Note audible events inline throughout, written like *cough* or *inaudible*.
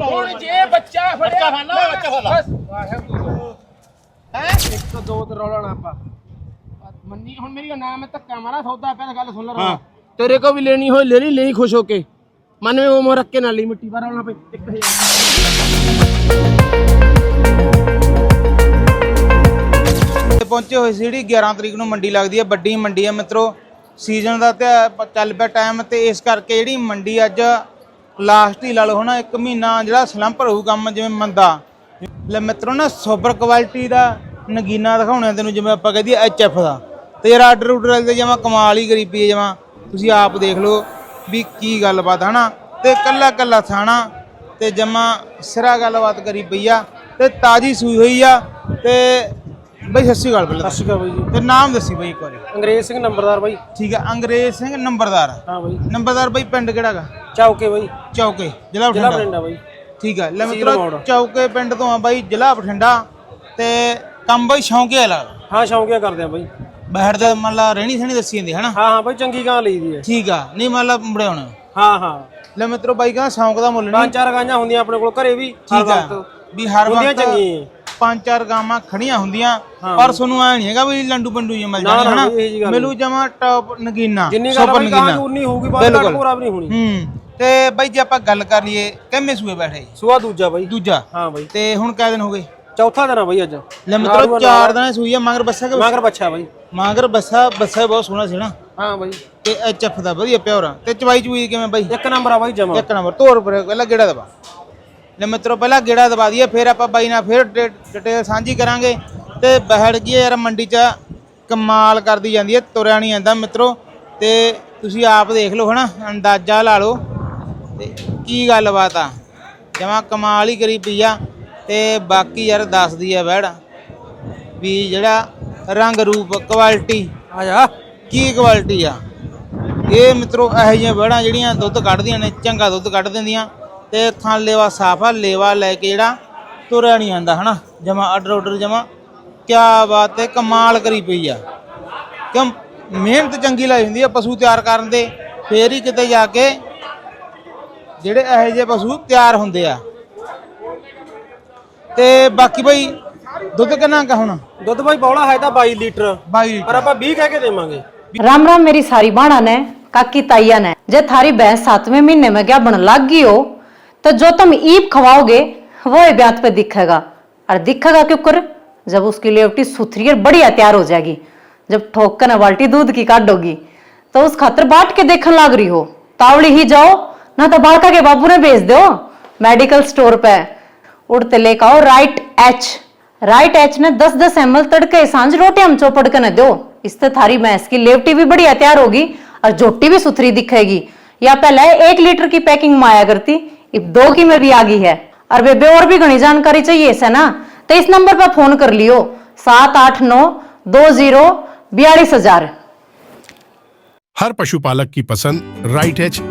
ਹੁਣ ਜੇ ਬੱਚਾ ਫੜਿਆ ਬੱਚਾ ਫੜ ਲਾ, ਬੱਚਾ ਫੜ ਲਾ। ਬਸ। ਵਾਹਿਗੁਰੂ ਹੈ? ਇੱਕ ਦੋ ਤੇ ਰੌਲਾ ਨਾ ਪਾ ਮੰਨੀ ਹੁਣ ਮੇਰੀ ਨਾਮ ਹੈ ਧੱਕਾ ਮਾਰਾ ਸੌਦਾ ਪਿਆ ਤਾਂ ਗੱਲ ਸੁਣ ਲੈ ਰੌਲਾ। ਤੇਰੇ ਕੋ ਵੀ ਲੈਣੀ ਹੋਈ ਲੈ ਲਈ ਲਈ ਖੁਸ਼ ਹੋ ਕੇ। ਮਨ ਵਿੱਚ ਉਮਰ ਰੱਖ ਕੇ ਨਾ ਲਈ ਮਿੱਟੀ ਬਾਹਰ ਰੌਲਾ ਪਈ। 1000 ਤੇ ਪਹੁੰਚੇ ਹੋਏ ਸੀ ਜਿਹੜੀ 11 ਤਰੀਕ ਨੂੰ ਮੰਡੀ ਲੱਗਦੀ ਹੈ ਵੱਡੀ ਮੰਡੀ ਹੈ ਮਿੱਤਰੋ। ਸੀਜ਼ਨ ਦਾ ਤੇ ਚੱਲ ਪਿਆ ਟਾਈਮ ਤੇ ਇਸ ਕਰਕੇ ਜਿਹੜੀ ਮੰਡੀ ਅੱਜ ਲਾਸਟ ਹੀ ਲਾ ਲਓ ਹਨਾ ਇੱਕ ਮਹੀਨਾ ਜਿਹੜਾ ਸਲੰਪਰ ਰਹੂ ਕੰਮ ਜਿਵੇਂ ਮੰਦਾ। ਲੈ ਮਿੱਤਰੋ ਨਾ ਸੁਪਰ ਕੁਆਲਿਟੀ ਦਾ ਨਗੀਨਾ ਦਿਖਾਉਣਾ ਤੈਨੂੰ, ਜਿਵੇਂ ਆਪਾਂ ਕਹਦੀ ਐਚਐਫ ਦਾ। ਤੇ ਯਾਰ ਆਰਡਰ ਉਡਰ ਦੇ ਜਮਾ ਕਮਾਲ ਹੀ ਕਰੀ ਪਈ ਹੈ ਜਮਾ। ਤੁਸੀਂ ਆਪ ਦੇਖ ਲਓ ਵੀ ਕੀ ਗੱਲਬਾਤ ਹਨਾ? ਤੇ ਕੱਲਾ ਕੱਲਾ ਥਾਣਾ, ਤੇ ਜਮਾ ਸਿਰਾ ਗੱਲਬਾਤ ਕਰੀ ਪਈ ਆ, ਤੇ ਤਾਜੀ ਸੂਈ ਹੋਈ ਆ, ਤੇ ਬਈ ਸਤਿ ਸ਼੍ਰੀ ਅਕਾਲ ਪਹਿਲਾਂ। ਸਤਿ ਸ਼੍ਰੀ ਅਕਾਲ ਬਾਈ ਜੀ। ਤੇ ਨਾਮ ਦੱਸੀ ਬਈ ਇੱਕ ਵਾਰੀ। ਅੰਗਰੇਜ਼ ਸਿੰਘ ਨੰਬਰਦਾਰ ਬਾਈ। ਠੀਕ ਆ ਅੰਗਰੇਜ਼ ਸਿੰਘ ਨੰਬਰਦਾਰ। ਹਾਂ ਬਾਈ। ਨੰਬਰਦਾਰ ਬਈ ਪਿੰਡ ਕਿਹੜਾਗਾ ਚੌਕੇ ਬਾਈ। ਚੌਕੇ ਜ਼ਿਲ੍ਹਾ ਜ਼ਿਲ੍ਹਾ ਬਠਿੰਡਾ। ਬਾਈ। ਠੀਕ ਆ ਲੈ ਮਿੱਤਰੋ। ਚੌਕੇ ਪਿੰਡ ਤੋਂ ਆ ਬਾਈ ਜ਼ਿਲ੍ਹਾ ਬਠਿੰਡਾ। ਤੇ ਕੰਮ ਬਈ ਸ਼ੌਂਕਿਆ ਲੱਗਦਾ ਹਾਂ ਸ਼ੌਂਕਿਆ ਕਰਦੇ ਆ ਬਾਈ। ਬੈਠ ਦਾ ਮੰਨ ਲਾ ਰਹਿਣੀ ਸਹਿਣੀ ਦੱਸੀ ਜਾਂਦੀ ਹਨਾ? ਹਾਂ ਹਾਂ ਬਾਈ ਚੰਗੀ ਗਾਂ ਲਈਦੀ ਹੈ ਠੀਕ ਆ ਨਹੀਂ ਮੰਨ ਲਾ ਹੁਣ। ਹਾਂ ਹਾਂ। ਲੈ ਮਿੱਤਰੋ ਬਾਈ ਕਹਿੰਦਾ ਸ਼ੌਂਕ ਦਾ ਮੁੱਲ ਨਹੀਂ ਪੰਜ ਚਾਰ ਗਾਂਆਂ ਹੁੰਦੀਆਂ ਆਪਣੇ ਕੋਲ ਘਰੇ ਵੀ ਠੀਕ ਆ ਵੀ ਹਰ ਵਕਤ ਚੰਗੀਆਂ। ਪੰਜ ਚਾਰ ਗਾਵਾਂ ਖੜੀਆਂ ਹੁੰਦੀਆਂ। ਪਰ ਤੁਹਾਨੂੰ ਐ ਨਹੀਂ ਹੈਗਾ ਵੀ ਲੰਡੂ ਬੰਡੂ ਜੇ ਮਿਲ ਜਾਣੀ ਹਨਾ? ਮਿਲੂ ਜਮਾ ਟੌਪ ਨਗੀਨਾ ਸੁਪਰ ਨਗੀਨਾ। ਉਨੀ ਹੋਊਗੀ ਬਾਅਦ ਘੱਟ। ਭੋਰਾ ਵੀ ਨਹੀਂ ਹੋਣੀ। ਹੂੰ ਤੇ ਬਾਈ ਜੇ ਆਪਾਂ ਗੱਲ ਕਰ ਲਈਏ ਕਿੰਨੇ ਸੂਏ ਬੈਠੇ? ਸੁਆ ਦੂਜਾ ਬਾਈ। ਦੂਜਾ? ਹਾਂ ਬਾਈ। ਤੇ ਹੁਣ ਕਿਹ ਦਿਨ ਹੋ ਗਏ? ਚੌਥਾ ਦਿਨ ਆ ਬਾਈ ਅੱਜ। ਲੈ ਮਤਲਬ ਚਾਰ ਦਿਨ ਸੂਈ ਆ ਮਗਰ ਬੱਸਾ ਕਿ ਮਗਰ ਬੱਚਾ ਬਾਈ। ਮਗਰ ਬੱਸਾ ਬੱਸਾ ਬਹੁਤ ਸੋਹਣਾ ਸੀ ਨਾ। ਹਾਂ ਬਾਈ। ਤੇ ਐਚਐਫ ਦਾ ਵਧੀਆ ਪਿਓਰਾ। ਤੇ ਚਵਾਈ ਚੂਈ ਕਿਵੇਂ ਬਾਈ? ਇੱਕ ਨੰਬਰ ਆ ਬਾਈ ਜਮਾ। ਇੱਕ ਨੰਬਰ ਤੋਰ ਪਰ ਪਹਿਲਾਂ ਗੇੜਾ ਦਬਾ। ਲੈ ਮਿੱਤਰੋ ਪਹਿਲਾਂ ਗੇੜਾ ਦਬਾ ਦਈਏ ਫਿਰ ਆਪਾਂ ਬਾਈ ਨਾਲ ਫਿਰ ਡਿਟੇਲ ਸਾਂਝੀ ਕਰਾਂਗੇ ਤੇ ਬਹਿੜ ਗਈ ਯਾਰ ਮੰਡੀ 'ਚ ਕਮਾਲ ਕਰਦੀ ਜਾਂਦੀ ਹੈ ਤੁਰਿਆ ਨਹੀਂ ਜਾਂਦਾ ਮਿੱਤਰੋ। ਤੇ ਤੁਸੀਂ ਆਪ ਦੇਖ ਲਓ ਹਨਾ ਅੰਦਾਜ਼ਾ ਲਾ ਲਓ। ਤੇ ਕੀ ਗੱਲਬਾਤ ਆ? ਜਮਾ ਕਮਾਲ ਹੀ ਕਰੀ ਪਈ ਆ। ਤੇ ਬਾਕੀ ਯਾਰ ਦੱਸਦੀ ਆ ਬਹਿੜ ਵੀ ਜਿਹੜਾ ਰੰਗ ਰੂਪ ਕੁਆਲਿਟੀ ਆ ਜਾ। ਕੀ ਕੁਆਲਿਟੀ ਆ? ਇਹ ਮਿੱਤਰੋ ਇਹੋ ਜਿਹੀਆਂ ਬੜਾਂ ਜਿਹੜੀਆਂ ਦੁੱਧ ਕੱਢਦੀਆਂ ਨੇ ਚੰਗਾ ਦੁੱਧ ਕੱਢ ਦਿੰਦੀਆਂ। ਤੇ ਥਾਂ ਲੇਵਾ ਸਾਫਾ ਲੇਵਾ ਲੈ ਕੇ ਜਿਹੜਾ ਤੁਰਿਆ ਨਹੀਂ ਆਂਦਾ ਹਨਾ ਜਮਾ ਆਰਡਰ ਆਰਡਰ ਜਮਾ ਕਿਆ ਬਾਤ ਹੈ ਕਮਾਲ ਕਰੀ ਪਈ ਆ ਕਿਉਂ ਮਿਹਨਤ ਚੰਗੀ ਲਾਈ ਹੁੰਦੀ ਆ ਪਸ਼ੂ ਤਿਆਰ ਕਰਨ ਦੇ ਫੇਰ ਹੀ ਕਿਤੇ ਜਾ ਕੇ ਜਿਹੜੇ ਇਹੋ ਜਿਹੇ ਪਸ਼ੂ ਤਿਆਰ ਹੁੰਦੇ ਆ ਤੇ ਬਾਕੀ ਬਈ ਦੁੱਧ ਕਿੰਨਾ ਕਾ ਹੁਣ ਦੁੱਧ ਬਾਈ ਬੌਲਾ ਹੈ ਤਾਂ 22 ਲੀਟਰ 22 ਪਰ ਆਪਾਂ 20 ਕਹਿ ਕੇ ਦੇਵਾਂਗੇ राम राम मेरी सारी बाणा ने काकी ताइया ने जे थारी भैंस सातवें महीने में क्या बन लाग गई हो तो जो तुम ईप खवाओगे, वो ब्यात पे दिखेगा। और दिखेगा क्यों कर? जब उसकी लेवटी सुथरी और बढ़िया तैयार हो जाएगी, जब ठोक कर न बाल्टी दूध की काटोगी तो उस खातर बाट के देखने लाग रही हो। तावड़ी ही जाओ, ना तो बालका के बाबू ने भेज दो। मेडिकल स्टोर पे। उड़ते लेकर आओ राइट एच राइट एच ने दस दस एम एल तड़के साँझ रोटी हम चौपड़ के न दो। इससे थारी भैंस की लेवटी भी बढ़िया तैयार होगी और जोटी भी सुथरी दिखेगी। या पहले एक लीटर की पैकिंग माया करती। दो की में भी आ गई है और बेबे और भी घनी जानकारी चाहिए इसे ना तो इस नंबर पर फोन कर लियो सात आठ नौ दो जीरो बयालीस हजार हर पशुपालक की पसंद राइट एच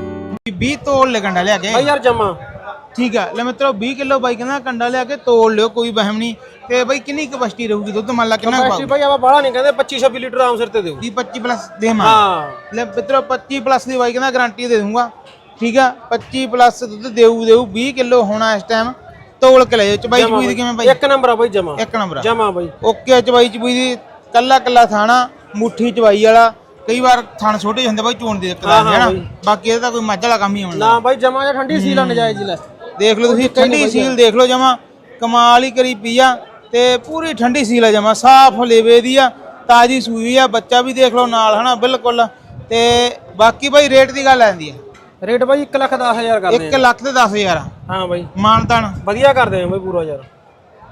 20 ਤੋਲ ਲੈ ਕੰਡਾ ਲਿਆ ਕੇ ਬਾਈ ਯਾਰ ਜਮਾ ਠੀਕ ਆ ਲੈ ਮਿੱਤਰੋ 20 ਕਿਲੋ ਬਾਈ ਕਹਿੰਦਾ ਕੰਡਾ ਲਿਆ ਕੇ ਤੋਲ ਲਿਓ ਕੋਈ ਵਹਿਮ ਨਹੀਂ ਤੇ ਬਾਈ ਕਿੰਨੀ ਕਪੈਸਿਟੀ ਰਹੂਗੀ ਦੁੱਧ ਮੰਨ ਲਾ ਕਿੰਨਾ ਕਪੈਸਿਟੀ ਬਾਈ ਆਪਾਂ ਬਾਹਲਾ ਨਹੀਂ ਕਹਿੰਦੇ 25 26 ਲੀਟਰ ਆਮ ਸਿਰ ਤੇ ਦਿਓ 20 25 ਪਲੱਸ ਦੇਵਾਂ ਹਾਂ ਲੈ ਮਿੱਤਰੋ 25 ਪਲੱਸ ਦੀ ਬਾਈ ਕਹਿੰਦਾ ਗਾਰੰਟੀ ਦੇ ਦੂੰਗਾ ਠੀਕ ਆ? 25 ਪਲੱਸ ਦੁੱਧ ਦੇਊ ਦੇਊ 20 ਕਿਲੋ ਹੋਣਾ ਇਸ ਟਾਈਮ ਤੋਲ ਕੇ ਲੈ ਜਾਓ ਚਬਾਈ ਚਬੂਈ ਦੀ ਕਿਵੇਂ ਬਾਈ? ਇੱਕ ਨੰਬਰ ਆ ਬਾਈ ਜਮਾ। ਇੱਕ ਨੰਬਰ ਆ। ਜਮਾ ਬਾਈ। ਓਕੇ ਚਬਾਈ ਚਬੂਈ ਦੀ। ਕੱਲਾ ਕੱਲਾ ਥਾਣਾ ਮੁੱਠੀ ਚਬਾਈ ਵਾਲਾ। ਕਈ ਵਾਰ ਥਣ ਛੋਟੇ ਹੁੰਦੇ ਬਾਈ ਚੋਣ ਦੀ ਦਿੱਕਤ ਆਉਂਦੀ ਹੈ ਨਾ ਬਾਕੀ ਇਹਦਾ ਕੋਈ ਮੱਝ ਵਾਲਾ ਕੰਮ ਹੀ ਹੋਣਾ। ਨਾ ਬਾਈ ਜਮਾ ਜਾਂ ਠੰਡੀ ਸੀਲਾ ਨਜਾਇਜ਼ ਲੈ। ਦੇਖ ਲਓ ਤੁਸੀਂ ਠੰਡੀ ਸੀਲ ਦੇਖ ਲਓ ਜਮਾ। ਕਮਾਲ ਹੀ ਕਰੀ ਪਈ ਆ। ਤੇ ਪੂਰੀ ਠੰਡੀ ਸੀਲ ਆ ਜਮਾ। ਸਾਫ਼ ਲੇਵੇ ਦੀ ਆ ਤਾਜੀ ਸੂਈ ਆ। ਬੱਚਾ ਵੀ ਦੇਖ ਲਓ ਨਾਲ ਹਨਾ ਬਿਲਕੁਲ। ਤੇ ਬਾਕੀ ਬਾਈ ਰੇਟ ਦੀ ਗੱਲ ਆਂਦੀ ਆ। ਰੇਟ ਬਾਈ 1 ਲੱਖ 10000 ਕਰਦੇ 1 ਲੱਖ ਤੇ 10000 ਆ ਆ। ਹਾਂ ਬਾਈ। ਮਾਨਤਾਨ। ਵਧੀਆ ਕਰਦੇ ਆ ਬਾਈ ਪੂਰਾ ਯਾਰ।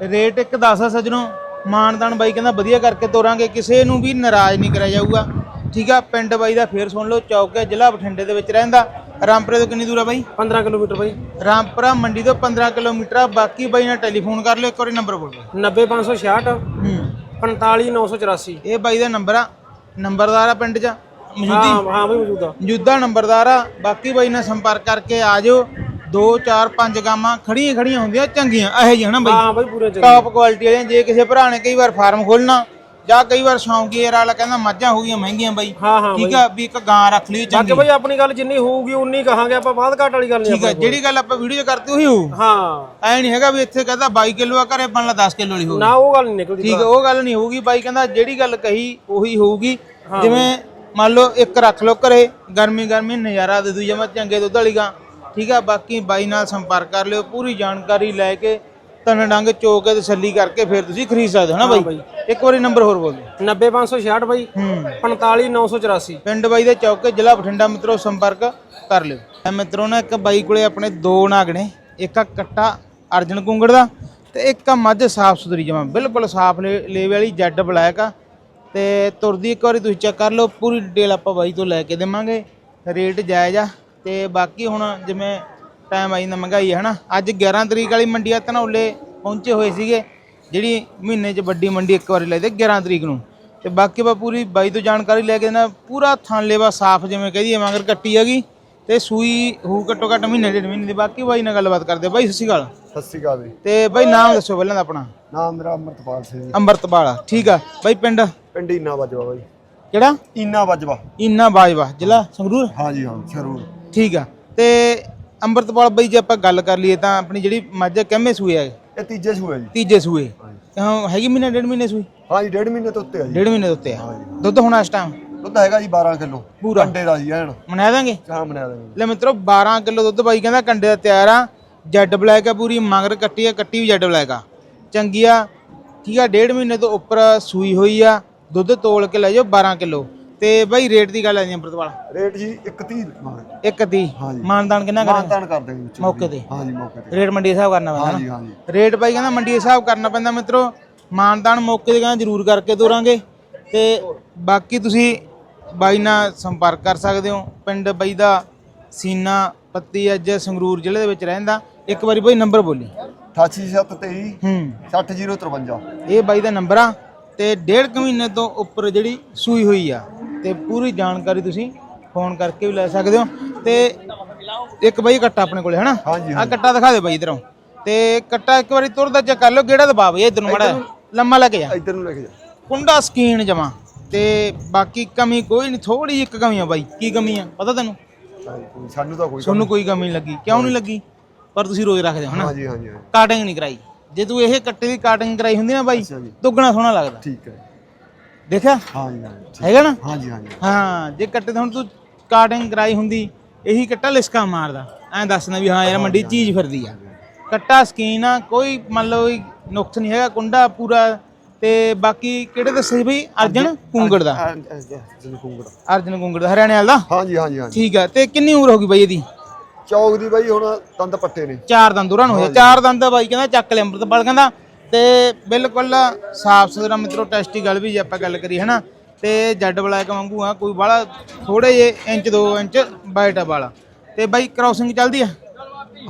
ਰੇਟ ਇੱਕ 10 ਆ ਸੱਜਣੋ। ਮਾਨਤਾਨ ਬਾਈ ਕਹਿੰਦਾ ਵਧੀਆ ਕਰਕੇ ਤੋਰਾਂਗੇ। ਕਿਸੇ ਨੂੰ ਵੀ ਨਾਰਾਜ਼ ਨਹੀਂ ਕਰਿਆ ਜਾਊਗਾ। ਠੀਕ ਆ ਪਿੰਡ ਬਾਈ ਦਾ ਫੇਰ ਸੁਣ ਲਓ ਚੌਕ ਹੈ ਜ਼ਿਲ੍ਹਾ ਬਠਿੰਡੇ ਦੇ ਵਿੱਚ ਰਹਿੰਦਾ। ਰਾਮਪੁਰੇ ਤੋਂ ਕਿੰਨੀ ਦੂਰ ਆ ਬਾਈ? 15 ਕਿਲੋਮੀਟਰ ਬਾਈ। ਰਾਮਪੁਰਾ ਮੰਡੀ ਤੋਂ 15 ਕਿਲੋਮੀਟਰ ਆ। ਬਾਕੀ ਬਾਈ ਨਾਲ ਟੈਲੀਫੋਨ ਕਰ ਲਿਓ ਇੱਕ ਵਾਰੀ ਨੰਬਰ ਬੋਲ ਦਿਓ। 90566 ਹੂੰ। 45984 ਇਹ ਬਾਈ ਦਾ ਨੰਬਰ ਆ। ਨੰਬਰਦਾਰ ਆ ਪਿੰਡ 'ਚ। ਮੌਜੂਦੀ ਹਾਂ ਬਾਈ ਮੌਜੂਦਾ। ਮੌਜੂਦਾ ਨੰਬਰਦਾਰ ਆ। ਬਾਕੀ ਬਾਈ ਨਾਲ ਸੰਪਰਕ ਕਰਕੇ ਆ ਜਾਓ 2 4 5 ਗਾਵਾਂ ਖੜੀਆਂ ਖੜੀਆਂ ਹੁੰਦੀਆਂ ਚੰਗੀਆਂ। ਇਹੋ ਜਿਹੀਆਂ ਹਨਾ ਬਾਈ। ਹਾਂ ਬਾਈ ਪੂਰੇ ਚੱਲ ਟਾਪ ਕੁਆਲਿਟੀ ਵਾਲੀਆਂ। ਜੇ ਕਿਸੇ ਭਰਾ ਨੇ ਕਈ ਵਾਰ ਫਾਰਮ ਖੋਲਣਾ ਜਾਂ ਕਈ ਵਾਰ ਸ਼ੌਂਕੀ ਯਾਰ ਵਾਲਾ ਕਹਿੰਦਾ ਮੱਝਾਂ ਹੋ ਗਈਆਂ ਮਹਿੰਗੀਆਂ ਬਾਈ। ਹਾਂ, ਹਾਂ ਠੀਕ ਆ ਵੀ ਇੱਕ ਗਾਂ ਰੱਖ ਲਈ ਬਾਕੀ ਚੰਗੀ। ਬਈ ਆਪਣੀ ਗੱਲ ਜਿੰਨੀ ਹੋਊਗੀ ਉਨੀ ਕਹਾਂਗੇ ਆਪਾਂ ਬਾਅਦ ਘਾਟ ਵਾਲੀ ਗੱਲ ਨਹੀਂ ਠੀਕ ਆ ਜਿਹੜੀ ਗੱਲ ਆਪਾਂ ਵੀਡੀਓ 'ਚ ਕਰਤੀ ਉਹੀ ਹੋਊ। ਹਾਂ। ਐ ਨਹੀਂ ਹੈਗਾ ਵੀ ਇੱਥੇ ਕਹਿੰਦਾ 22 ਕਿਲੋ ਆ ਘਰੇ ਬਣ ਲਾ 10 ਕਿਲੋ ਵਾਲੀ ਹੋਊਗੀ। ਨਾ ਉਹ ਗੱਲ ਨਹੀਂ ਨਿਕਲਦੀ ਠੀਕ ਆ ਉਹ ਗੱਲ ਨਹੀਂ ਹੋਊਗੀ। ਬਾਈ ਕਹਿੰਦਾ ਜਿਹੜੀ ਗੱਲ ਕਹੀ ਉਹੀ ਹੋਊਗੀ। ਜਿਵੇਂ ਮੰਨ ਲਓ ਇੱਕ ਰੱਖ ਲਓ ਘਰੇ ਗਰਮੀ ਗਰਮੀ ਨਜ਼ਾਰਾ ਦੇ ਦੂ ਜਮਾ ਚੰਗੇ ਦੁੱਧ ਵਾਲੀ ਗਾਂ। ਠੀਕ ਆ ਬਾਕੀ ਬਾਈ ਨਾਲ ਸੰਪਰਕ ਕਰ ਲਿਓ ਪੂਰੀ ਜਾਣਕਾਰੀ ਲੈ ਕੇ ਤਨ ਡੰਗ ਚੋ ਕੇ ਤਸੱਲੀ ਕਰਕੇ ਫਿਰ ਤੁਸੀਂ ਖਰੀਦ ਸਕਦੇ ਹੋ ਨਾ ਬਾਈ? ਇੱਕ ਵਾਰੀ ਨੰਬਰ ਹੋਰ ਬੋਲ ਦਿਓ। 90566 ਬਾਈ। ਹੂੰ। 45984 ਪਿੰਡ ਬਾਈ ਦੇ ਚੌਕੇ ਜ਼ਿਲ੍ਹਾ ਬਠਿੰਡਾ ਮਿੱਤਰੋ ਸੰਪਰਕ ਕਰ ਲਿਓ। ਇਹ ਮਿੱਤਰੋ ਨਾ ਇੱਕ ਬਾਈ ਕੋਲੇ ਆਪਣੇ ਦੋ ਨਾਗ ਨੇ ਇੱਕ ਆ ਕੱਟਾ ਅਰਜਨ ਕੁੰਗੜ ਦਾ ਤੇ ਇੱਕ ਆ ਮੱਝ ਸਾਫ਼ ਸੁਥਰੀ ਜਮਾ ਬਿਲਕੁਲ ਸਾਫ਼ ਲੇਵੇ ਵਾਲੀ ਜੈਡ ਬਲੈਕ ਆ। ਤੇ ਤੁਰਦੀ ਇੱਕ ਵਾਰੀ ਤੁਸੀਂ ਚੈੱਕ ਕਰ ਲਓ ਪੂਰੀ ਡਿਟੇਲ ਆਪਾਂ ਬਾਈ ਤੋਂ ਲੈ ਕੇ ਦੇਵਾਂਗੇ। ਰੇਟ ਜਾਇਜ਼ ਆ ਤੇ ਬਾਕੀ ਹੁਣ ਜਿਵੇਂ ਟਾਈਮ ਆਈ ਨਾ ਮਹਿੰਗਾਈ ਹੈ ਹਨਾ? ਅੱਜ 11 ਤਰੀਕ ਵਾਲੀ ਮੰਡੀ ਆ ਧਨੌਲੇ ਪਹੁੰਚੇ ਹੋਏ ਸੀਗੇ। ਜਿਹੜੀ ਮਹੀਨੇ 'ਚ ਵੱਡੀ ਮੰਡੀ ਇੱਕ ਵਾਰੀ ਲੱਗਦੀ 11 ਤਰੀਕ ਨੂੰ। ਤੇ ਬਾਕੀ ਬਾ ਪੂਰੀ ਬਾਈ ਤੋਂ ਜਾਣਕਾਰੀ ਲੈ ਕੇ ਨਾ ਪੂਰਾ ਥਣ ਲੇਵਾ ਸਾਫ਼ ਜਿਵੇਂ ਕਹਦੀਏ ਮਗਰ ਕੱਟੀ ਹੈਗੀ। ਤੇ ਸੂਈ ਹੂ ਘੱਟੋ ਘੱਟ ਮਹੀਨੇ ਡੇਢ ਮਹੀਨੇ ਦੀ। ਬਾਕੀ ਬਾਈ ਨਾਲ ਗੱਲਬਾਤ ਕਰਦੇ ਬਾਈ ਸਤਿ ਸ਼੍ਰੀ ਅਕਾਲ। ਸਤਿ ਸ਼੍ਰੀ ਅਕਾਲ ਜੀ। ਤੇ ਬਾਈ ਨਾਮ ਦੱਸੋ ਪਹਿਲਾਂ ਦਾ ਆਪਣਾ। ਨਾਮ ਮੇਰਾ ਅਮਰਤਪਾਲ ਸਿੰਘ। ਅੰਮ੍ਰਿਤਪਾਲ ਠੀਕ ਆ। ਬਾਈ ਪਿੰਡ? ਪਿੰਡ ਇਨਾ ਵਜਵਾ ਬਾਈ। ਕਿਹੜਾ? ਇਨਾ ਵਜਵਾ। ਇਨਾ ਬਾਜਵਾ ਜ਼ਿਲ੍ਹਾ ਸੰਗਰੂਰ? ਹਾਂਜੀ ਹਾਂ ਜ਼ਰੂਰ ਠੀਕ ਆ। ਤੇ ਅੰਮ੍ਰਿਤਪਾਲ ਬਾਈ ਜੇ ਆਪਾਂ ਗੱਲ ਕਰ ਲਈਏ ਤਾਂ ਆਪਣੀ ਜਿਹੜੀ ਮੱਝ ਆ, ਕਿੰਮੇ ਸੂਏ ਆ ਇਹ? ਤੀਜੇ ਸੂਏ ਜੀ। ਤੀਜੇ ਸੂਏ। ਹਾਂ ਹੈਗੀ ਮਹੀਨਾ ਡੇਢ ਮਹੀਨੇ ਸੂਈ? ਹਾਂਜੀ ਡੇਢ ਮਹੀਨੇ ਤੋਂ ਉੱਤੇ ਆ ਜੀ। ਡੇਢ ਮਹੀਨੇ ਦੇ ਉੱਤੇ ਆ। ਦੁੱਧ ਹੁਣ ਇਸ ਟਾਈਮ ਦੁੱਧ ਹੈਗਾ ਜੀ 12 ਕਿਲੋ। ਪੂਰਾ। ਕੰਡੇ ਦਾ ਜੀ ਐਨ। ਮਨਾ ਦਾਂਗੇ ਚਾਹ ਬਣਾ ਦੇਣੀ ਲੈ ਮਿੱਤਰੋ 12 ਕਿਲੋ ਦੁੱਧ ਬਾਈ ਕਹਿੰਦਾ ਕੰਡੇ ਦਾ ਤਿਆਰ ਆ। ਜੈਡ ਬਲੈਕ ਆ ਪੂਰੀ ਮਗਰ ਕੱਟੀ ਆ ਕੱਟੀ ਵੀ ਜੈਡ ਬਲੈਕ ਆ। ਚੰਗੀ ਆ। ਠੀਕ ਆ ਡੇਢ ਮਹੀਨੇ ਤੋਂ ਉੱਪਰ ਸੂਈ ਹੋਈ ਆ। ਦੁੱਧ ਤੋਲ ਕੇ ਲੈ ਜਾਓ 12 ਕਿਲੋ। ਤੇ ਬਾਈ ਰੇਟ ਦੀ ਗੱਲ ਆਂਦੀ ਅੰਮ੍ਰਿਤਪਾਲ ਰੇਟ ਜੀ 31 ਮੰਗ ਇੱਕ ਦੀ ਹਾਂਜੀ। ਮਾਨਦਾਨ ਕਿੰਨਾ ਕਰਾਂਗੇ? ਮਾਨਤਾਨ ਕਰ ਦੇਣੀ ਵਿੱਚ। ਮੌਕੇ ਤੇ? ਹਾਂਜੀ ਮੌਕੇ ਤੇ। ਰੇਟ ਮੰਡੀ ਦੇ ਹਿਸਾਬ ਕਰਨਾ ਪੈਂਦਾ ਹਾਂਜੀ ਨਾ? ਹਾਂਜੀ ਰੇਟ ਬਾਈ ਕਹਿੰਦਾ ਮੰਡੀ ਦੇ ਹਿਸਾਬ ਕਰਨਾ ਪੈਂਦਾ ਮਿੱਤਰੋ। ਮਾਨਦਾਨ ਮੌਕੇ ਤੇ ਕਹਿੰਦਾ ਜ਼ਰੂਰ ਕਰਕੇ ਤੋਰਾਂਗੇ। ਤੇ ਬਾਕੀ ਤੁਸੀਂ ਬਾਈ ਨਾਲ ਸੰਪਰਕ ਕਰ ਸਕਦੇ ਹੋ। ਪਿੰਡ ਬਾਈ ਦਾ ਸੀਨਾ ਪੱਤੀ ਅੱਜ ਸੰਗਰੂਰ ਜ਼ਿਲ੍ਹੇ ਦੇ ਵਿੱਚ ਰਹਿੰਦਾ। ਇੱਕ ਵਾਰੀ ਬਾਈ ਨੰਬਰ ਬੋਲੀ। 88723 ਹੂੰ। 60053 ਇਹ ਬਾਈ ਦਾ ਨੰਬਰ ਆ। ਤੇ ਡੇਢ ਕੁ ਮਹੀਨੇ ਤੋਂ ਉੱਪਰ ਜਿਹੜੀ ਸੂਈ ਹੋਈ ਆ ਤੇ ਪੂਰੀ ਜਾਣਕਾਰੀ ਤੁਸੀਂ ਫੋਨ ਕਰਕੇ ਵੀ ਲੈ ਸਕਦੇ ਹੋ। ਤੇ ਇੱਕ ਬਾਈ ਕੱਟਾ ਆਪਣੇ ਕੋਲੇ ਹਨਾ? ਆ ਕੱਟਾ ਦਿਖਾ ਦੇ ਬਾਈ ਇਧਰੋਂ। ਤੇ ਕੱਟਾ ਇੱਕ ਵਾਰੀ ਤੁਰਦਾ ਚੈੱਕ ਕਰ ਲਓ ਕਿਹੜਾ ਦਬਾ ਬਈ ਇਧਰ ਨੂੰ ਮੜਾ ਲੰਮਾ ਲੈ ਕੇ ਜਾ। ਇੱਧਰ ਨੂੰ ਲੈ ਕੇ ਜਾ। ਕੁੰਡਾ ਸਕੀਨ ਜਮਾ ਤੇ ਬਾਕੀ ਕਮੀ ਕੋਈ ਨਹੀਂ ਥੋੜੀ ਇੱਕ ਕਮੀ ਆ ਬਾਈ। ਕੀ ਕਮੀ ਆ ਪਤਾ ਤੈਨੂੰ? ਸਾਨੂੰ ਤਾਂ ਕੋਈ ਤੁਹਾਨੂੰ ਕੋਈ ਕਮੀ ਨਹੀਂ ਲੱਗੀ। ਕਿਉਂ ਨਹੀਂ ਲੱਗੀ? ਪਰ ਤੁਸੀਂ ਰੋਜ਼ ਰੱਖਦੇ ਹੋ ਹਨਾ? ਹਾਂਜੀ ਹਾਂਜੀ। ਕਾਟਿੰਗ ਨਹੀਂ ਕਰਾਈ। ਜੇ ਤੂੰ ਇਹ ਕੱਟੇ ਦੀ ਕਾਟਿੰਗ ਕਰਾਈ ਹੁੰਦੀ ਨਾ ਬਾਈ ਅੱਛਾ ਜੀ। ਦੁੱਗਣਾ ਸੋਹਣਾ ਲੱਗਦਾ। ਠੀਕ ਹੈ। ਦੇਖਿਆ? ਹਾਂਜੀ ਠੀਕ। ਹੈਗਾ ਨਾ? ਹਾਂਜੀ ਹਾਂਜੀ। ਹਾਂ ਜੇ ਕੱਟੇ ਤੇ ਹੁਣ ਤੂੰ ਕਾਟਿੰਗ ਕਰਾਈ ਹੁੰਦੀ ਇਹੀ ਕੱਟਾ ਲਿਸਕਾ ਮਾਰਦਾ। ਐਂ ਦੱਸਣਾ ਵੀ ਹਾਂ ਯਾਰ ਮੰਡੀ 'ਚ ਚੀਜ਼ ਫਿਰਦੀ ਆ। ਕੱਟਾ ਸਕੀਨ ਆ ਕੋਈ ਮੰਨ ਲਓ ਵੀ ਨੁਕਸ ਨਹੀਂ ਹੈਗਾ ਕੁੰਡਾ ਪੂਰਾ ਤੇ ਬਾਕੀ ਕਿਹੜੇ ਦੱਸੇ ਸੀ ਬਈ? ਅਰਜਨ ਕੁੰਗੜ ਦਾ। ਜਨ ਕੁੰਗੜਾ। ਅਰਜਨ ਕੁੰਗੜ ਦਾ ਹਰਿਆਣੇ ਵਾਲਾ? ਦਾ ਹਾਂਜੀ ਹਾਂਜੀ ਹਾਂਜੀ। ਠੀਕ ਆ ਤੇ ਕਿੰਨੀ ਉਮਰ ਹੋ ਗਈ ਬਈ ਇਹਦੀ? ਚੌਕ ਦੀ ਬਾਈ ਹੁਣ ਦੰਦ ਪੱਟੇ ਨੇ। ਚਾਰ ਦੰਦ ਉਹਨਾਂ ਨੂੰ ਹੋਇਆ ਚਾਰ ਦੰਦ ਬਾਈ ਕਹਿੰਦਾ ਚੱਕ ਲੈ ਅੰਮ੍ਰਿਤਪਾਲ ਕਹਿੰਦਾ ਤੇ ਬਿਲਕੁਲ ਸਾਫ਼ ਸੁਥਰਾ ਮਿੱਤਰੋ ਟੈਸਟੀ ਗੱਲ ਵੀ ਜੇ ਆਪਾਂ ਗੱਲ ਕਰੀ ਹਨਾ? ਤੇ ਜੱਡ ਬਲੈਕ ਵਾਂਗੂ ਆ ਕੋਈ ਬਾਲਾ ਥੋੜੇ ਜੇ ਇੰਚ 2 ਇੰਚ ਬਾਈਟ ਆ ਵਾਲਾ। ਤੇ ਬਾਈ ਕ੍ਰਾਸਿੰਗ ਚੱਲਦੀ ਆ?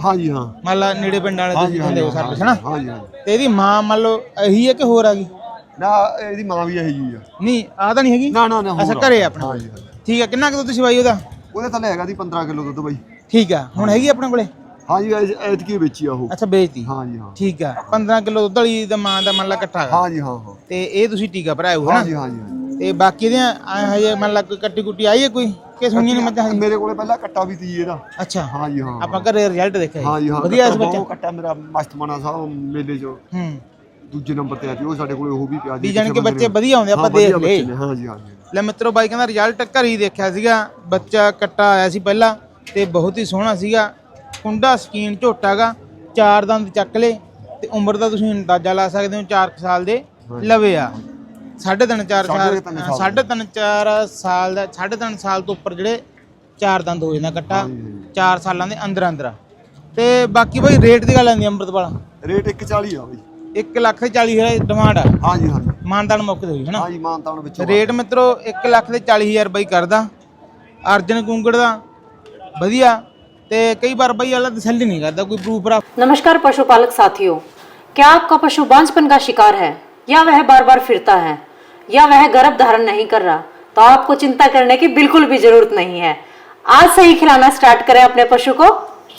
ਹਾਂਜੀ ਹਾਂ। ਮੰਨ ਲਾ ਨੇੜੇ ਪਿੰਡ ਵਾਲੇ ਤੁਸੀਂ ਹੁੰਦੇ ਹੋ ਸਰਵਿਸ ਹਨਾ? ਹਾਂਜੀ ਹਾਂਜੀ। ਤੇ ਇਹਦੀ ਮਾਂ ਮੰਨ ਲਓ ਇਹੀ ਹੈ ਕਿ ਹੋਰ ਆ ਗਈ? ਨਾ ਇਹਦੀ ਮਾਂ ਵੀ ਇਹੀ ਜੀ ਆ। ਨਹੀਂ ਆ ਤਾਂ ਨਹੀਂ ਹੈਗੀ? ਨਾ ਨਾ ਨਾ ਅੱਛਾ। ਘਰੇ ਆਪਣਾ। ਹਾਂਜੀ ਠੀਕ ਆ ਕਿੰਨਾ ਕੁ ਦੁੱਧ ਸੀ ਬਾਈ ਉਹਦਾ? ਉਹਦੇ ਥੱਲੇ ਹੈਗਾ ਦੀ 15 ਕਿਲੋ ਦੁੱਧ ਬਾਈ। ਠੀਕ ਆ। ਹੁਣ ਹੈਗੀ ਆਪਣੇ ਕੋਲੇ? ਹਾਂਜੀ ਐਤਕੀ ਵੇਚੀ ਆ ਉਹ। ਅੱਛਾ ਵੇਚਤੀ। ਹਾਂਜੀ ਹਾਂ। ਠੀਕ ਆ। 15 ਕਿਲੋ ਦੁੱਧ ਵਾਲੀ ਦਾ ਮਾਂ ਦਾ ਮੰਨ ਲਾ ਇਕੱਠਾ ਹੈਗਾ ਹਾਂਜੀ ਹਾਂ ਹਾਂ। ਤੇ ਇਹ ਤੁਸੀਂ ਟੀਕਾ ਭਰਾਇਆ ਹੋ ਹਨਾ ਹਾਂਜੀ ਹਾਂਜੀ ਹਾਂਜੀ। ਤੇ ਬਾਕੀ ਦੇ ਹਜੇ ਮੰਨ ਲਾ ਕੋਈ ਕੱਟੀ ਕੁੱਟੀ ਆਈ ਹੈ ਕੋਈ? ਕਿ ਸੁਣੀਆਂ ਨੇ ਮੱਝਾਂ ਹਜੇ? ਮੇਰੇ ਕੋਲੇ ਪਹਿਲਾਂ ਕੱਟਾ ਵੀ ਤੀ ਇਹਦਾ। ਅੱਛਾ। ਹਾਂਜੀ ਹਾਂ। ਆਪਾਂ ਘਰੇ ਰਿਜ਼ਲਟ ਦੇਖਿਆ ਜੀ। ਹਾਂਜੀ ਹਾਂ। ਵਧੀਆ ਇਸ ਕੱਟਾ ਬੱਚਾ। ਕੱਟਾ ਮੇਰਾ ਮਸਤਮਾਨਾ ਸਾਹਿਬ ਮੇਲੇ 'ਚ। ਹੂੰ। ਦੂਜੇ ਨੰਬਰ ਤੇ ਆ ਜੀ ਉਹ ਸਾਡੇ ਕੋਲੇ ਉਹ ਵੀ ਪਿਆ ਵੀ ਜਾਣ ਕੇ ਬੱਚੇ ਵਧੀਆ ਆਉਂਦੇ ਆਪਾਂ ਹਾਂ, ਦੇਖ ਵਧੀਆ ਲਏ। ਬੱਚੇ ਨੇ, ਹਾਂਜੀ ਹਾਂਜੀ ਲੈ ਮਿੱਤਰੋ ਬਾਈ ਕਹਿੰਦਾ ਰਿਜ਼ਲਟ ਘਰ ਹੀ ਦੇਖਿਆ ਸੀਗਾ। ਬੱਚਾ ਕੱਟਾ ਆਇਆ ਸੀ ਪਹਿਲਾਂ। ਤੇ ਬਹੁਤ ਹੀ ਸੋਹਣਾ ਸੀਗਾ। ਕੁੰਡਾ ਸਕੀਨ ਝੋਟਾਗਾ ਚਾਰ ਦੰਦ ਚੱਕ ਲੇ ਤੇ ਉਮਰ ਦਾ ਤੁਸੀਂ ਅੰਦਾਜ਼ਾ ਲਾ ਸਕਦੇ ਹੋ 4 ਸਾਲ ਦੇ ਲਵੇ ਆ। ਸਾਢੇ ਤਿੰਨ ਚਾਰ ਸਾਲ। ਸਾਢੇ ਤਿੰਨ ਚਾਰ ਸਾਲ ਦਾ ਸਾਢੇ ਤਿੰਨ ਸਾਲ ਤੋਂ ਉੱਪਰ ਜਿਹੜੇ ਚਾਰ ਦੰਦ ਹੋ ਜਾਂਦਾ ਕੱਟਾ 4 ਸਾਲਾਂ ਦੇ ਅੰਦਰ ਅੰਦਰ। ਤੇ ਬਾਕੀ ਬਾਈ ਰੇਟ ਦੀ ਗੱਲ ਆਂਦੀ ਅੰਮ੍ਰਿਤਪਾਲ। ਰੇਟ 140 ਆ ਬਾਈ। 1 ਲੱਖ ਤੇ 40 ਹਜ਼ਾਰ ਡਿਮਾਂਡ ਆ। ਹਾਂਜੀ ਹਾਂਜੀ। ਮਾਨਦਾਨ ਮੌਕੇ ਤੇ ਹੋਈ ਹੈ ਨਾ ਹਾਂਜੀ ਮਾਨਤਾਨ ਵਿੱਚ ਰੇਟ ਮਿੱਤਰੋ 1 ਲੱਖ ਤੇ 40 ਹਜ਼ਾਰ ਬਾਈ ਕਰਦਾ। ਅਰਜਨ ਕੁੰਗੜ ਦਾ ਵਧੀਆ ਤੇ ਕਈ ਵਾਰ ਬਾਈ ਵਾਲਾ ਤਸੱਲੀ ਨਹੀਂ ਕਰਦਾ ਕੋਈ ਪ੍ਰੂਫ ਰਾ नमस्कार पशुपालक साथियों क्या आपका पशु बांझपन का शिकार है या वह बार बार फिरता है या वह गर्भ धारण नहीं कर रहा तो आपको चिंता करने की बिल्कुल भी जरूरत नहीं है आज से ही खिलाना स्टार्ट करें अपने पशु को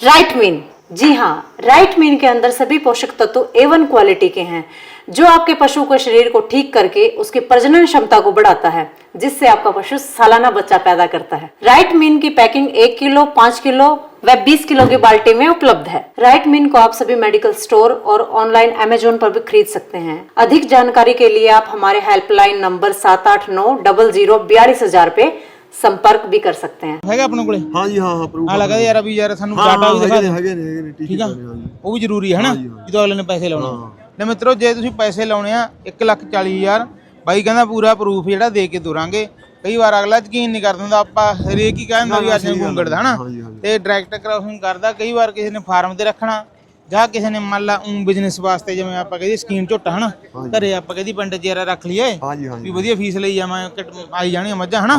राइट मीन जी हाँ राइट मीन के अंदर सभी पोषक तत्व एवन क्वालिटी के हैं जो आपके पशु के शरीर को ठीक करके उसकी प्रजनन क्षमता को बढ़ाता है जिससे आपका पशु सालाना बच्चा पैदा करता है राइट मीन की पैकिंग एक किलो पाँच किलो व 20 किलो की बाल्टी में उपलब्ध है राइट मीन को आप सभी मेडिकल स्टोर और ऑनलाइन अमेजोन पर भी खरीद सकते हैं अधिक जानकारी के लिए आप हमारे हेल्पलाइन नंबर सात आठ नौ डबल जीरो बयालीस हजार पे संपर्क भी कर सकते हैं ਹੈਗਾ ਆਪਣੇ ਕੋਲੇ ਹਾਂ ਜੀ ਹਾਂ ਹਾਂ ਪ੍ਰੂਫ ਆ ਲੱਗਦਾ ਯਾਰ ਵੀ ਯਾਰ ਸਾਨੂੰ ਹਾਂ ਡਾਟਾ ਵੀ ਦਿਖਾ ਹੈਗੇ ਦੇ ਨੇ ਹੈਗੇ ਨੇ ਹੈਗੇ ਨੇ ਠੀਕ ਠੀਕ ਆ ਆ ਹਾਂ ਜੀ ਉਹ ਵੀ ਜ਼ਰੂਰੀ ਹੈ ਨਾ ਜਦੋਂ ਅਗਲੇ ਨੇ ਪੈਸੇ ਲਾਉਣੇ ਲੈ ਮਿੱਤਰੋ ਜੇ ਤੁਸੀਂ ਪੈਸੇ ਲਾਉਣੇ ਆ 140000 ਬਾਈ ਕਹਿੰਦਾ ਪੂਰਾ ਪ੍ਰੂਫ ਜਿਹੜਾ ਦੇ ਕੇ ਦੋਰਾਂਗੇ ਕਈ ਵਾਰ ਅਗਲਾ ਯਕੀਨ ਨਹੀਂ ਕਰ ਦਿੰਦਾ ਆਪਾਂ ਹਰੇਕ ਹੀ ਕਹਿੰਦਾ ਵੀ ਅੱਜ ਗੁੰਗੜ ਦਾ ਹਨਾ। ਤੇ ਡਾਇਰੈਕਟ ਕ੍ਰਾਸਿੰਗ ਕਰਦਾ ਕਈ ਵਾਰ ਕਿਸੇ ਨੇ ਫਾਰਮ ਤੇ ਰੱਖਣਾ ਜਾਂ ਕਿਸੇ ਨੇ ਮੰਨ ਲਾ ਉਂ ਬਿਜ਼ਨਸ ਵਾਸਤੇ ਜਿਵੇਂ ਆਪਾਂ ਕਹਿੰਦੇ ਸਕੀਮ ਝੋਟਾ ਹਨਾ? ਘਰੇ ਆਪਾਂ ਕਹਿੰਦੀ ਪਿੰਡ ਚੇਰਾ ਰੱਖ ਲਈਏ ਵੀ ਵਧੀਆ ਫੀਸ ਲਈ ਜਾਵਾਂ ਆਈ ਜਾਣੀਆਂ ਮੱਝਾਂ ਹਨਾ?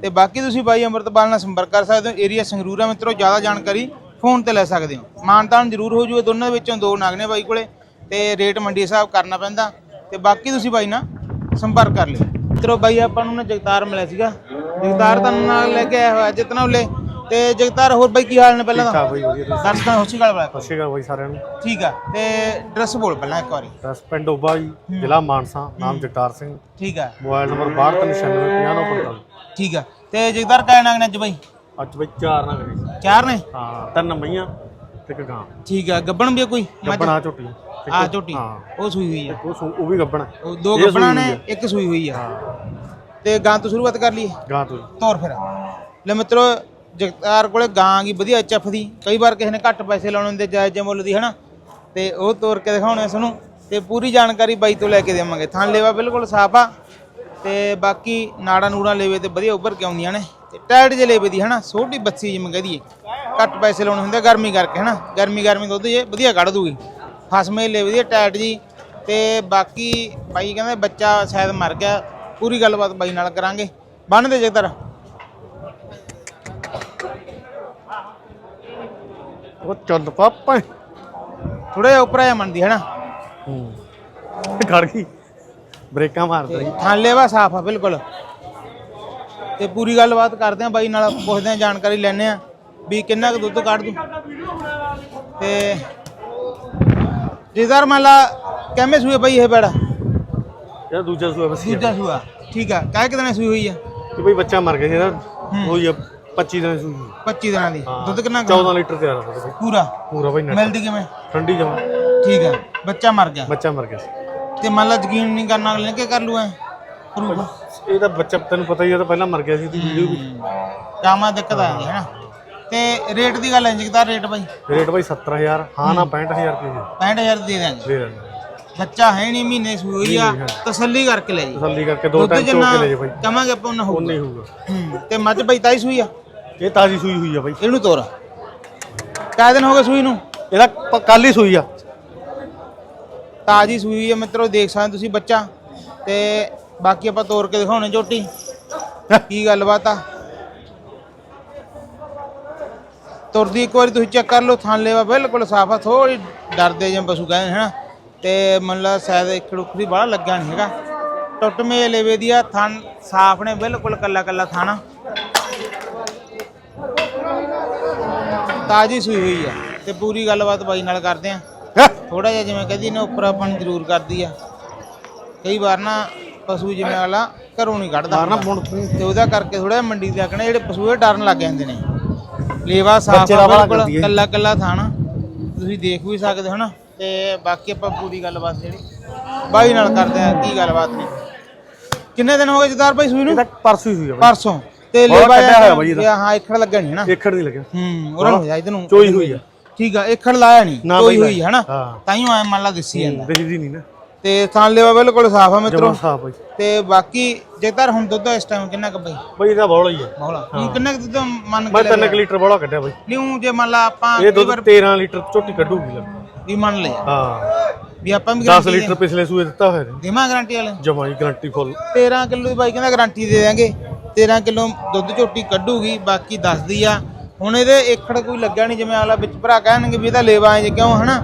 ਤੇ ਬਾਕੀ ਤੁਸੀਂ ਬਾਈ ਅੰਮ੍ਰਿਤਪਾਲ ਨਾਲ ਸੰਪਰਕ ਕਰ ਸਕਦੇ ਹੋ। ਏਰੀਆ ਸੰਗਰੂਰ ਆ ਮਿੱਤਰੋ ਜ਼ਿਆਦਾ ਜਾਣਕਾਰੀ ਫੋਨ ਤੇ ਲੈ ਸਕਦੇ ਹੋ। ਮਾਨਤਾਨ ਜ਼ਰੂਰ ਹੋ ਜੂਏ ਦੋਨਾਂ ਦੇ ਵਿੱਚੋਂ ਦੋ ਨਗ ਨੇ ਬਾਈ ਕੋਲੇ। ਤੇ ਰੇਟ ਮੰਡੀ ਹਿਸਾਬ ਕਰਨਾ ਪੈਂਦਾ ਤੇ ਬਾਕੀ ਤੁਸੀਂ ਬਾਈ ਨਾਲ ਸੰਪਰਕ ਕਰ ਲਿਓ। ਮਿੱਤਰੋ ਬਾਈ ਆਪਾਂ ਨੂੰ ਨਾ ਜਗਤਾਰ ਮਿਲਿਆ ਸੀਗਾ। ਜਗਤਾਰ ਤੁਹਾਨੂੰ ਨਾਲ ਲੈ ਕੇ ਆਇਆ ਹੋਇਆ ਜਿਤਨਾ ਉਲੇ। ਤੇ ਜਗਤਾਰ ਹੋਰ ਬਾਈ ਕੀ ਹਾਲ ਨੇ ਪਹਿਲਾਂ ਤਾਂ ਬਈ ਵਧੀਆ ਤੁਸੀਂ? ਦਰਸ਼ਕਾਂ ਹੋਸੀ ਗੱਲ ਬਈ। ਸਾਰਿਆਂ ਨੂੰ। ਠੀਕ ਆ ਤੇ ਐਡਰੈਸ ਬੋਲ ਪਹਿਲਾਂ ਇੱਕ ਵਾਰੀ। ਦਸ ਪਿੰਡ ਓਬਾ ਜੀ ਜ਼ਿਲ੍ਹਾ ਮਾਨਸਾ ਨਾਮ ਜਗਤਾਰ ਸਿੰਘ। ਠੀਕ ਆ। ਮੋਬਾਈਲ ਨੰਬਰ 62965045 ਠੀਕ ਆ ਤੇ ਜਗਤਾਰ ਕਾਇ ਨਗ ਨੇ ਅੱਜ ਬਾਈ? ਅੱਜ ਬਈ ਚਾਰ ਨਾ। ਕਰੀ ਚਾਰ ਨੇ? ਹਾਂ ਤਿੰਨ ਮਈਆਂ ਤੇ ਇੱਕ ਗਾਂ। ਠੀਕ ਆ ਗੱਬਣ ਵੀ ਕੋਈ? ਗੱਬਣ ਝੋਟੀ। ਆ ਝੋਟੀ। ਹਾਂ। ਉਹ ਸੂਈ ਹੋਈ ਆ। ਉਹ ਸੂ- ਉਹ ਵੀ ਗੱਬਣ। ਉਹ ਦੋ ਇਹ ਸੂਈ ਗੱਬਣਾ ਨੇ ਹੋਈ। ਇੱਕ ਸੂਈ ਹੋਈ ਆ। ਹਾਂ। ਤੇ ਗਾਂ ਤੋਂ ਸ਼ੁਰੂਆਤ ਕਰ ਲਈਏ? ਗਾਂ ਤੋਂ। ਤੋਰ ਫਿਰ। ਲੈ ਮਿੱਤਰੋ ਜਗਤਾਰ ਕੋਲੇ ਗਾਂ ਕੀ ਵਧੀਆ ਐਚਐਫ ਦੀ ਕਈ ਵਾਰ ਕਿਸੇ ਨੇ ਘੱਟ ਪੈਸੇ ਲਾਉਣੇ ਹੁੰਦੇ ਜਾਇਜ਼ ਜਿਹੇ ਮੁੱਲ ਦੀ ਹਨਾ? ਤੇ ਉਹ ਤੋਰ ਕੇ ਦਿਖਾਉਣੇ ਸਾਨੂੰ ਤੇ ਪੂਰੀ ਜਾਣਕਾਰੀ ਬਾਈ ਤੋਂ ਲੈ ਕੇ ਦੇਵਾਂਗੇ। ਥਾਂ ਲੇਵਾ ਬਿਲਕੁਲ ਸਾਫ਼ ਆ। ਤੇ ਬਾਕੀ ਨਾੜਾ ਨੂੜਾ ਲੇਵੇ ਤੇ ਵਧੀਆ ਉੱਭਰ ਕੇ ਆਉਂਦੀਆਂ ਨੇ। ਤੇ ਟਾਇਟ ਜੇ ਲੇਵੇ ਦੀ ਹਨਾ? ਛੋਟੀ ਬੱਚੀ ਜਿਵੇਂ ਕਹਦੀਏ ਘੱਟ ਪੈਸੇ ਲਾਉਣੇ ਹੁੰਦੇ ਗਰਮੀ ਕਰਕੇ ਹਨਾ? ਗਰਮੀ ਗਰਮੀ ਦੁੱਧ ਜੇ ਵਧੀਆ ਕੱਢ ਦੂਗੀ। ਫਸਮੇ ਲੇਵੇ ਦੀ ਟਾਇਟ ਜੀ। ਤੇ ਬਾਕੀ ਬਾਈ ਕਹਿੰਦੇ ਬੱਚਾ ਸ਼ਾਇਦ ਮਰ ਗਿਆ ਪੂਰੀ ਗੱਲਬਾਤ ਬਾਈ ਨਾਲ ਕਰਾਂਗੇ। ਬੰਨ ਦੇ ਜਗਤਾਰ ਉਹ ਚੱਲ ਪਾਪਾ। ਥੋੜਾ ਜਿਹਾ ਉੱਪਰ ਆਇਆ ਮੰਨਦੀ ਹੈ। ਨਾ ਖੜ ਗਈ। ਬ੍ਰੇਕਾਂ ਮਾਰਦਾ ਜੀ ਥਾਂ ਲੈਵਾ ਸਾਫ਼ ਆ ਬਿਲਕੁਲ। ਤੇ ਪੂਰੀ ਗੱਲਬਾਤ ਕਰਦੇ ਆ ਬਾਈ ਨਾਲ ਪੁੱਛਦੇ ਆ ਜਾਣਕਾਰੀ ਲੈਣੇ ਆ ਵੀ ਕਿੰਨਾ ਕੁ ਦੁੱਧ ਕੱਢ ਦੂ। ਤੇ ਮੰਨ ਲਾ ਕਿਵੇਂ ਸੂਏ ਬਾਈ ਇਹ ਬੜਾ? ਇਹ ਦੂਜਾ ਸੂਆ ਬਸ ਦੂਜਾ ਸੂਆ ਠੀਕ ਆ। ਕਾਹ ਕਿਦਾਂ ਸੂਈ ਹੋਈ ਆ? ਕਿ ਬਈ ਬੱਚਾ ਮਰ ਗਿਆ ਸੀ ਇਹਦਾ ਉਹ ਹੀ ਆ 25 ਦਿਨ ਸੂਈ 25 ਦਿਨਾਂ ਦੀ। ਦੁੱਧ ਕਿੰਨਾ ਕੁ? 14 ਲੀਟਰ ਤਿਆਰ ਆ ਬਈ। ਪੂਰਾ? ਪੂਰਾ ਬਈ ਮਿਲਦੀ ਕਿਵੇਂ? ਠੰਡੀ ਜਮਾ। ਠੀਕ ਆ। ਬੱਚਾ ਮਰ ਗਿਆ। ਬੱਚਾ ਮਰ ਗਿਆ ਤੇ ਮੰਨ ਲਾ ਯਕੀਨ ਨਹੀਂ ਕਰਨਾ ਅਗਲੇ ਨੇ ਕੀ ਕਰ ਲੂ ਐ ਇਹ ਤਾਂ ਬੱਚਾ ਤੈਨੂੰ ਪਤਾ ਹੀ ਆ ਤਾਂ ਪਹਿਲਾਂ ਮਰ ਗਿਆ ਸੀ ਤੇ ਵੀਡੀਓ ਵੀ ਕਾਮਾ ਦਿੱਕਤ ਆ ਜਾਂਦੀ ਹੈ ਨਾ? ਤੇ ਰੇਟ ਦੀ ਗੱਲ ਹੈ ਜਿਗਦਾਰ ਰੇਟ ਬਾਈ? ਰੇਟ ਬਾਈ 70000 ਹਾਂ ਨਾ 65000 ਰੁਪਏ ਦੀ। 65000 ਦੇ ਦਿਆਂਗੇ ਦੇ ਦਾਂਗੇ। ਬੱਚਾ ਹੈ ਨਹੀਂ ਮਹੀਨੇ ਸੂਈ ਆ ਤਸੱਲੀ ਕਰਕੇ ਲੈ ਜੀ। ਤਸੱਲੀ ਕਰਕੇ ਦੋ ਟਾਈਮ ਚੋ ਜਿੰਨਾ ਕੇ ਲੈ ਜਾ ਬਾਈ। ਕਵਾਂਗੇ ਆਪਾਂ ਉਹਨਾਂ ਹੋਊਗਾ। ਨਹੀਂ ਹੋਊਗਾ। ਤੇ ਮੱਝ ਬਈ ਤਾਈ ਸੂਈ ਆ? ਇਹ ਤਾਜ਼ੀ ਸੂਈ ਹੋਈ ਆ ਬਾਈ। ਇਹਨੂੰ ਤੋਰ। ਕਾਹ ਦਿਨ ਹੋ ਗਏ ਸੂਈ ਨੂੰ? ਇਹਦਾ ਕੱਲ ਹੀ ਸੂਈ ਆ। ਤਾਜੀ ਸੂਈ ਆ ਮਿੱਤਰੋ ਦੇਖ ਸਕਦੇ ਤੁਸੀਂ ਬੱਚਾ। ਤੇ ਬਾਕੀ ਆਪਾਂ ਤੋਰ ਕੇ ਦਿਖਾਉਣੇ ਝੋਟੀ *laughs* ਕੀ ਗੱਲਬਾਤ ਆ? ਤੁਰਦੀ ਇੱਕ ਵਾਰੀ ਤੁਸੀਂ ਚੈੱਕ ਕਰ ਲਓ ਥਾਂ ਲੈਵਾ ਬਿਲਕੁਲ ਸਾਫ਼ ਆ ਥੋੜੀ ਡਰਦੇ ਜਿਵੇਂ ਪਸ਼ੂ ਕਹਿੰਦੇ ਹਨਾ। ਤੇ ਮੰਨ ਲਾ ਸ਼ਾਇਦ ਇੱਕ ਰੁੱਖ ਦੀ ਬਾਹਲਾ ਲੱਗਿਆ ਨਹੀਂ ਹੈਗਾ। ਟੁੱਟਵੇਂ ਲੇਵੇ ਦੀ ਆ ਥਣ ਸਾਫ਼ ਨੇ ਬਿਲਕੁਲ ਕੱਲਾ ਕੱਲਾ ਥਾਣਾ ਤਾਜੀ ਸੂਈ ਹੋਈ ਆ ਤੇ ਪੂਰੀ ਗੱਲਬਾਤ ਬਾਈ ਨਾਲ ਕਰਦੇ ਆ। ਥੋੜਾ ਜਿਹਾ ਜਿਵੇਂ ਕਹਦੀ ਨੇ ਉੱਪਰ ਆਪਾਂ ਨੂੰ ਜ਼ਰੂਰ ਕਰਦੀ ਆ। ਕਈ ਵਾਰ ਨਾ ਪਸ਼ੂ ਜਿਵੇਂ ਵਾਲਾ ਘਰੋਂ ਨਹੀਂ ਕੱਢਦਾ ਤੇ ਉਹਦਾ ਕਰਕੇ ਥੋੜਾ ਮੰਡੀ ਦੇ ਆਕਣੇ ਜਿਹੜੇ ਪਸ਼ੂ ਇਹ ਡਰਨ ਲੱਗ ਜਾਂਦੇ ਨੇ। ਲੇਵਾ ਸਾਫ਼ ਬੱਚੇ ਦਾ ਵਾਲਾ ਹੈ। ਕੱਲਾ ਕੱਲਾ ਥਾਣਾ। ਤੁਸੀਂ ਦੇਖ ਵੀ ਸਕਦੇ ਹੋ ਨਾ ਤੇ ਬਾਕੀ ਆਪਾਂ ਪੂਰੀ ਗੱਲਬਾਤ ਜਿਹੜੀ ਬਾਈ ਨਾਲ ਕਰਦੇ ਆ ਕੀ ਗੱਲਬਾਤ ਨਹੀਂ। ਕਿੰਨੇ ਦਿਨ ਹੋ ਗਏ ਜਦਾਰ ਭਾਈ ਸੂਈ ਨੂੰ? ਪਰਸੋਂ ਹੀ ਸੂਈ ਆ ਬਾਈ। ਪਰਸੋਂ। ਤੇ ਬਹੁਤ ਲੇਵਾ ਕੱਢਿਆ ਹੋਇਆ ਬਾਈ ਇਹਦਾ। ਹਾਂ ਇੱਕੜ ਲੱਗਿਆ ਨਹੀਂ ਨਾ। ਏਕੜ ਨਹੀਂ ਲੱਗਿਆ। ਹੂੰ ਉਹਨਾਂ ਨੂੰ ਜਾ ਇਧਰ ਨੂੰ। ਚੋਈ ਹੋਈ ਆ। ਠੀਕ ਆ ਇੱਕੜ ਲਾਇਆ ਨਹੀਂ ਨਾ ਬਾਈ ਹੋਈ ਹੈ ਨਾ। ਹਾਂ। ਤਾਈਓ ਐ ਮੰਨ ਲਾ ਦਿਸੀ ਜਾਂਦਾ। ਦੇਖਦੀ ਨਹੀਂ ਨਾ। ਤੇ ਥਾਂ ਲੇਵਾ ਬਿਲਕੁਲ ਸਾਫ਼ ਆ ਮਿੱਤਰੋ। ਜਮਾ ਸਾਫ਼ ਬਾਈ ਤੇ ਬਾਕੀ ਜੇਕਰ ਹੁਣ ਦੁੱਧ ਇਸ ਟਾਈਮ ਕਿੰਨਾ ਕੁ ਬਈ? ਬਾਈ ਇਹਦਾ ਬੋਲਾ ਹੀ ਆ। ਮੌਲਾ ਹੁਣ ਕਿੰਨਾ ਕੁ ਦੁੱਧ ਮੰਨ ਮੈਂ ਕੇ 3 ਲੀਟਰ ਬੋਲਾ ਕੱਢਿਆ ਬਾਈ। ਲਿਉ ਜੇ ਮੰਨ ਲਾ ਆਪਾਂ ਇਹ ਦੁੱਧ ਵਾਰ 13 ਲੀਟਰ ਝੋਟੀ ਕੱਢੂਗੀ ਲੱਗ ਵੀ ਮੰਨ ਲਿਆ। ਹਾਂ। ਵੀ ਆਪਾਂ ਵੀ 10 ਗਾਰੰਟੀ ਲੀਟਰ ਪਿਛਲੇ ਸੂਏ ਦਿੱਤਾ ਹੋਇਆ ਨੇ ਦੇਵਾਂ ਗਾਰੰਟੀ ਵਾਲੇ? ਜਮਾ ਹੀ ਗਾਰੰਟੀ ਫੁੱਲ 13 ਕਿਲੋ ਦੀ ਬਾਈ ਕਹਿੰਦਾ ਗਾਰੰਟੀ ਦੇ ਦਿਆਂਗੇ। 13 ਕਿਲੋ ਦੁੱਧ ਝੋਟੀ ਕੱਢੂਗੀ ਬਾਕੀ ਦੱਸਦੀ ਆ। ਹੁਣ ਇਹਦੇ ਏਖੜ ਕੋਈ ਲੱਗਿਆ ਨਹੀਂ ਜਿਵੇਂ ਆਲਾ ਵਿੱਚ ਭਰਾ ਕਹਿਣਗੇ ਵੀ ਇਹਦਾ ਲੇਵਾ ਐ ਜੇ ਕਿਉਂ ਹਨਾ?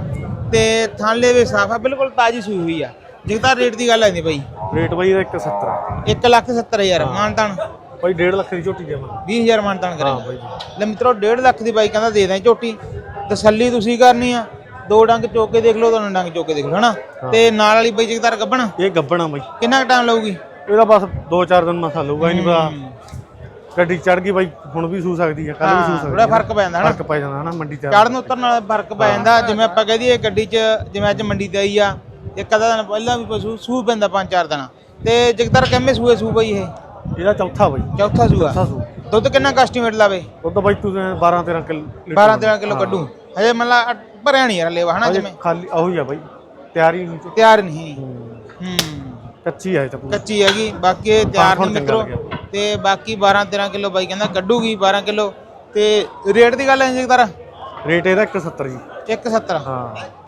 ਤੇ ਥਾਂ ਲੇਵੇ ਸਾਫ਼ ਆ ਬਿਲਕੁਲ ਤਾਜੀ ਸੂਈ ਹੋਈ ਆ। ਜਿਗਦਾ ਰੇਟ ਦੀ ਗੱਲ ਆਂਦੀ ਬਾਈ। ਰੇਟ ਬਾਈ ਇਹਦਾ 170 1 ਲੱਖ 70 ਹਜ਼ਾਰ ਮਾਨਤਾਨ। ਬਾਈ 1.5 ਲੱਖ ਦੀ ਝੋਟੀ ਦੇਵਾਂ 20000 ਮਾਨਤਾਨ ਹਾਂ ਕਰੇ ਬਾਈ ਲੈ ਮਿੱਤਰੋ 1.5 ਲੱਖ ਦੀ ਬਾਈ ਕਹਿੰਦਾ ਦੇ ਦਾਂ ਝੋਟੀ। ਤਸੱਲੀ ਤੁਸੀਂ ਕਰਨੀ ਆ। ਦੋ ਡੰਗ ਚੋਕ ਕੇ ਦੇਖ ਲਓ ਤੁਹਾਨੂੰ ਡੰਗ ਚੋਕ ਕੇ ਦੇਖ ਲਓ ਹਨਾ? ਤੇ ਨਾਲ ਵਾਲੀ ਬਈ ਜਗਤਾਰ ਗੱਬਣ। ਇਹ ਗੱਬਣਾ ਬਾਈ। ਕਿੰਨਾ ਟਾਈਮ ਲਊਗੀ? ਇਹਦਾ ਬਸ 2-4 ਦਿਨ ਮਸਾ ਲਊਗਾ ਹੀ। ਨਹੀਂ ਪਤਾ। ਗੱਡੀ ਚੜ ਗਈ ਬਾਈ ਹੁਣ ਵੀ ਸੂ ਸਕਦੀ ਹੈ ਕੱਲ ਵੀ ਸੂ ਸਕਦੀ ਥੋੜਾ ਫ਼ਰਕ ਪੈ ਜਾਂਦਾ ਹਨਾ। ਫ਼ਰਕ ਪੈ ਜਾਂਦਾ ਹਨਾ ਮੰਡੀ ਚ। ਚੜਨ ਉਤਰਨ ਨਾਲ ਫ਼ਰਕ ਪੈ ਜਾਂਦਾ ਜਿਵੇਂ ਆਪਾਂ ਕਹਿ ਦਈਏ ਗੱਡੀ 'ਚ ਜਿਵੇਂ ਅੱਜ ਮੰਡੀ ਤੇ ਆਈ ਆ ਇੱਕ ਅੱਧਾ ਦਿਨ ਪਹਿਲਾਂ ਵੀ ਪਸ਼ੂ ਸੂ ਪੈਂਦਾ ਪੰਜ ਚਾਰ ਦਿਨ। ਤੇ ਜਗਤਾਰ ਕਿੰਨੇ ਸੂਏ ਸੂ ਬਈ ਇਹ? ਇਹਦਾ ਚੌਥਾ ਬਾਈ। ਚੌਥਾ ਸੂਆ? ਚੌਥਾ ਸੂ। ਦੁੱਧ ਕਿੰਨਾ ਕਸਟੀਮੇਟ ਲਾਵੇ? ਤਾਂ ਬਾਈ ਤੂੰ 12-13 ਕਿਲੋ 12 13 ਕਿਲੋ ਕੱਢੂ। ਹਜੇ ਮਤਲਬ ਭਰਿਆ ਨਹੀਂ ਯਾਰ ਲੇਵਾ ਹਨਾ ਜਿਵੇਂ? ਖਾਲੀ ਉਹੀ ਆ ਬਾਈ ਤਿਆਰੀ ਨਹੀਂ ਤਿਆਰ ਨਹੀਂ। ਹੂੰ। ਕੱਚੀ ਇਹ ਤਾਂ ਪੂਰੀ। ਕੱਚੀ ਹੈਗੀ ਬਾਕੀ ਇਹ ਤਿਆਰ ਨਹੀਂ ਮਿੱਤਰੋ। ਤੇ ਬਾਕੀ 12 13 ਕਿਲੋ ਬਾਈ ਕਹਿੰਦਾ ਕੱਢੂਗੀ 12 ਕਿਲੋ। ਤੇ ਰੇਟ ਦੀ ਗੱਲ ਹੈ ਜਗਤਾਰ ਰੇਟ ਇਹਦਾ 170 ਜੀ। 170 ਹਾਂ।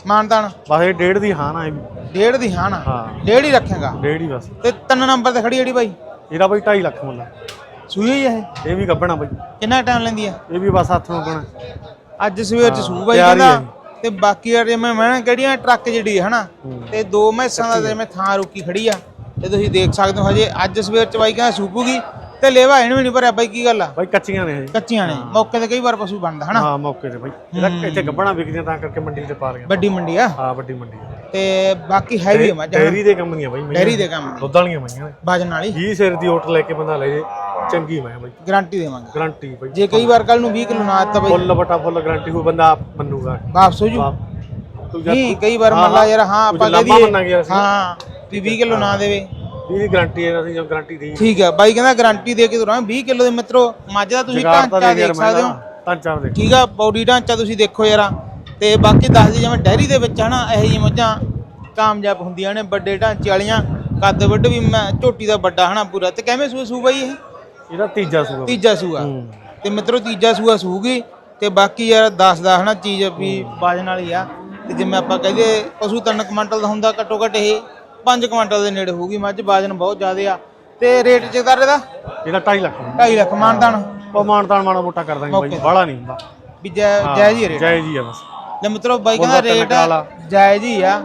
ਮਾਨਦਾਨ ਬਸ ਇਹ ਡੇਢ ਦੀ ਹਾਂ ਨਾ ਇਹ ਵੀ। ਡੇਢ ਦੀ ਹਾਂ ਨਾ ਹਾਂ। ਡੇਢ ਹੀ ਰੱਖੇਗਾ? ਡੇਢ ਹੀ ਬਸ। ਤੇ ਤਿੰਨ ਨੰਬਰ ਤੇ ਖੜੀ ਜਿਹੜੀ ਬਾਈ? ਇਹਦਾ ਬਾਈ 2.5 ਲੱਖ ਮੁੱਲ ਆ। ਸੂਈ ਹੋਈ ਹੈ ਇਹ? ਇਹ ਵੀ ਗੱਬਣਾ ਬਾਈ। ਕਿੰਨਾ ਟਾਈਮ ਲੈਂਦੀ ਆ? ਇਹ ਵੀ ਬਸ ਹੱਥ ਨੂੰ ਅੱਜ ਸਵੇਰ ਚ ਸੂ ਬਾਈ ਤਿਆਰ ਹੀ ਕਹਿੰਦਾ ਤੇ ਬਾਕੀ ਯਾਰ ਜਿਵੇਂ ਮੈਂ ਕਿਹੜੀਆਂ ਟਰੱਕ ਜਿਹੜੀ ਹੈ ਹਨਾ? ਤੇ ਦੋ ਮੈਸਾਂ ਦਾ ਜਿਵੇਂ ਥਾਂ ਰੁਕੀ ਖੜੀ ਆ। ਤੇ ਤੁਸੀਂ ਦੇਖ ਸਕਦੇ ਹੋ ਹਜੇ ਅੱਜ ਸਵੇਰ ਚ ਬਾਈ ਕਹਿੰਦਾ ਸੂਪੂਗੀ ਤੇ ਲੇਵਾ ਇਹਨੂੰ ਵੀ ਨਹੀਂ ਭਰਿਆ ਬਾਈ ਕੀ ਗੱਲ ਆ? ਬਾਈ ਕੱਚੀਆਂ ਨੇ ਹਜੇ ਕੱਚੀਆਂ ਨੇ। ਮੌਕੇ ਤੇ ਕਈ ਵਾਰ ਪਸ਼ੂ ਬਣਦਾ ਹਨਾ? ਹਾਂ ਮੌਕੇ ਤੇ ਬਾਈ। ਇਹਦਾ ਇੱਥੇ ਗੱਬਣਾ ਵਿਕਦੀਆਂ ਤਾਂ ਕਰਕੇ ਮੰਡੀ ਤੇ ਪਾ ਲਈਆਂ। ਵੱਡੀ ਮੰਡੀ ਆ? ਹਾਂ ਵੱਡੀ ਮੰਡੀ ਆ। ਤੇ ਬਾਕੀ ਹੈਵੀ ਮੱਝ। ਡੇਅਰੀ ਦੇ ਕੰਮ ਨਹੀਂ ਆ ਬਾਈ ਮਈਆਂ ਡੈਰੀ ਦੇ ਕੰਮ ਦੁੱਧ ਵਾਲੀਆਂ ਮਈਆਂ ਨੇ। ਬਾਜਣ ਵਾਲੀ? 20 ਸਿਰ ਦੀ ਓਟ ਲੈ ਕੇ ਬੰਦਾ ਲੈ ਜੇ ਚੰਗੀ ਮੈਂ ਬਾਈ। ਗਾਰੰਟੀ ਦੇਵਾਂਗੇ। ਗਾਰੰਟੀ ਬਾਈ। ਜੇ ਕਈ ਵਾਰ ਕੱਲ ਨੂੰ 20 ਕਿਲੋ ਨਾ ਆਤਾ ਬਾਈ। ਫੁੱਲ ਬਟਾ ਫੁੱਲ ਗਾਰੰਟੀ ਹੋ ਬੰਦਾ ਆਪ ਮੰਨੂਗਾ। ਵਾਪਸ ਹੋ ਜੂ? ਆਪ ਤੂੰ ਜਾ ਨਹੀਂ ਕਈ ਵਾਰ ਮੰਨ ਲਾ। ਯਾਰ ਹਾਂ ਆਪਾਂ ਕਹਿ ਲਾਂਭਾ ਦਈਏ ਮੰਨਾਂਗੇ ਯਾਰ ਅਸੀਂ। ਹਾਂ। ਵੀ 20 ਕਿਲੋ ਨਾ ਦੇਵੇ। ਇਹਦੀ ਗਾਰੰਟੀ ਹੈ ਅਸੀਂ ਜੋ ਗਾਰੰਟੀ ਦੀ ਠੀਕ ਆ ਬਾਈ ਕਹਿੰਦਾ ਗਾਰੰਟੀ ਦੇ ਕੇ ਤੁਰਾਂ 20 ਕਿਲੋ ਦੇ ਮਿੱਤਰੋ ਮੱਝ ਦਾ ਤੁਸੀਂ ਢਾਂਚਾ ਦੇਖ ਸਕਦੇ ਹੋ। ਤਾਂ ਚਾਰ ਦੇ ਠੀਕ ਆ ਬੋਡੀ ਢਾਂਚਾ ਤੁਸੀਂ ਦੇਖੋ ਯਾਰਾ। ਤੇ ਬਾਕੀ ਦੱਸ ਦੀ ਜਿਵੇਂ ਡੈਰੀ ਦੇ ਵਿੱਚ ਹਨਾ ਇਹੋ ਜਿਹੀ ਮੱਝਾਂ ਕਾਮਯਾਬ ਹੁੰਦੀਆਂ ਨੇ ਵੱਡੇ ਢਾਂਚੇ ਵਾਲੀਆਂ ਕੱਦ ਵੱਡ ਵੀ ਮੈਂ ਝੋਟੀ ਦਾ ਵੱਡਾ ਹਨਾ ਪੂਰਾ। ਤੇ ਕਿਵੇਂ ਸੂਆ ਸੂ ਬਾਈ ਇਹ? ਇਹਦਾ ਤੀਜਾ ਸੂਆ। ਤੀਜਾ ਸੂਆ। ਹੂੰ। ਤੇ ਮਿੱਤਰੋ ਤੀਜਾ ਸੂਆ ਸੂਗੀ ਤੇ ਬਾਕੀ ਯਾਰ ਦੱਸਦਾ ਹਨਾ ਚੀਜ਼ ਵੀ ਬਾਜਣ ਵਾਲੀ ਆ। ਤੇ ਜਿਵੇਂ ਆਪਾਂ ਕਹਦੇ ਪਸ਼ੂ ਤਿੰਨ ਕੁਇੰਟਲ ਦਾ ਹੁੰਦਾ ਘੱਟੋ ਘੱਟ ਇਹ। 5 ਕੁਇੰਟਲ ਦੇ ਨੇੜੇ ਹੋਊਗੀ ਮੱਝ ਬਾਜਣ ਬਹੁਤ ਜ਼ਿਆਦੇ ਆ। ਤੇ ਰੇਟ ਜਗਦਾਰ ਇਹਦਾ ਇਹਦਾ 2.5 ਲੱਖ 2.5 ਲੱਖ ਮਾਨਦਾਨ ਉਹ ਮਾਨਤਾਨ ਮਾਣਾ ਮੋਟਾ ਕਰ ਦਾਂਗੇ ਬਾਈ ਬਾਹਲਾ ਨਹੀਂ ਹੁੰਦਾ। ਵੀ ਜੈ- ਜਾਇਜ਼ ਹੀ ਰੇਟ। ਜਾਇਜ਼ ਹੀ ਆ ਬਸ। ਲੈ ਮਿੱਤਰੋ ਬਾਈ ਕਹਿੰਦਾ ਰੇਟ। ਜਾਇਜ਼ ਹੀ ਆ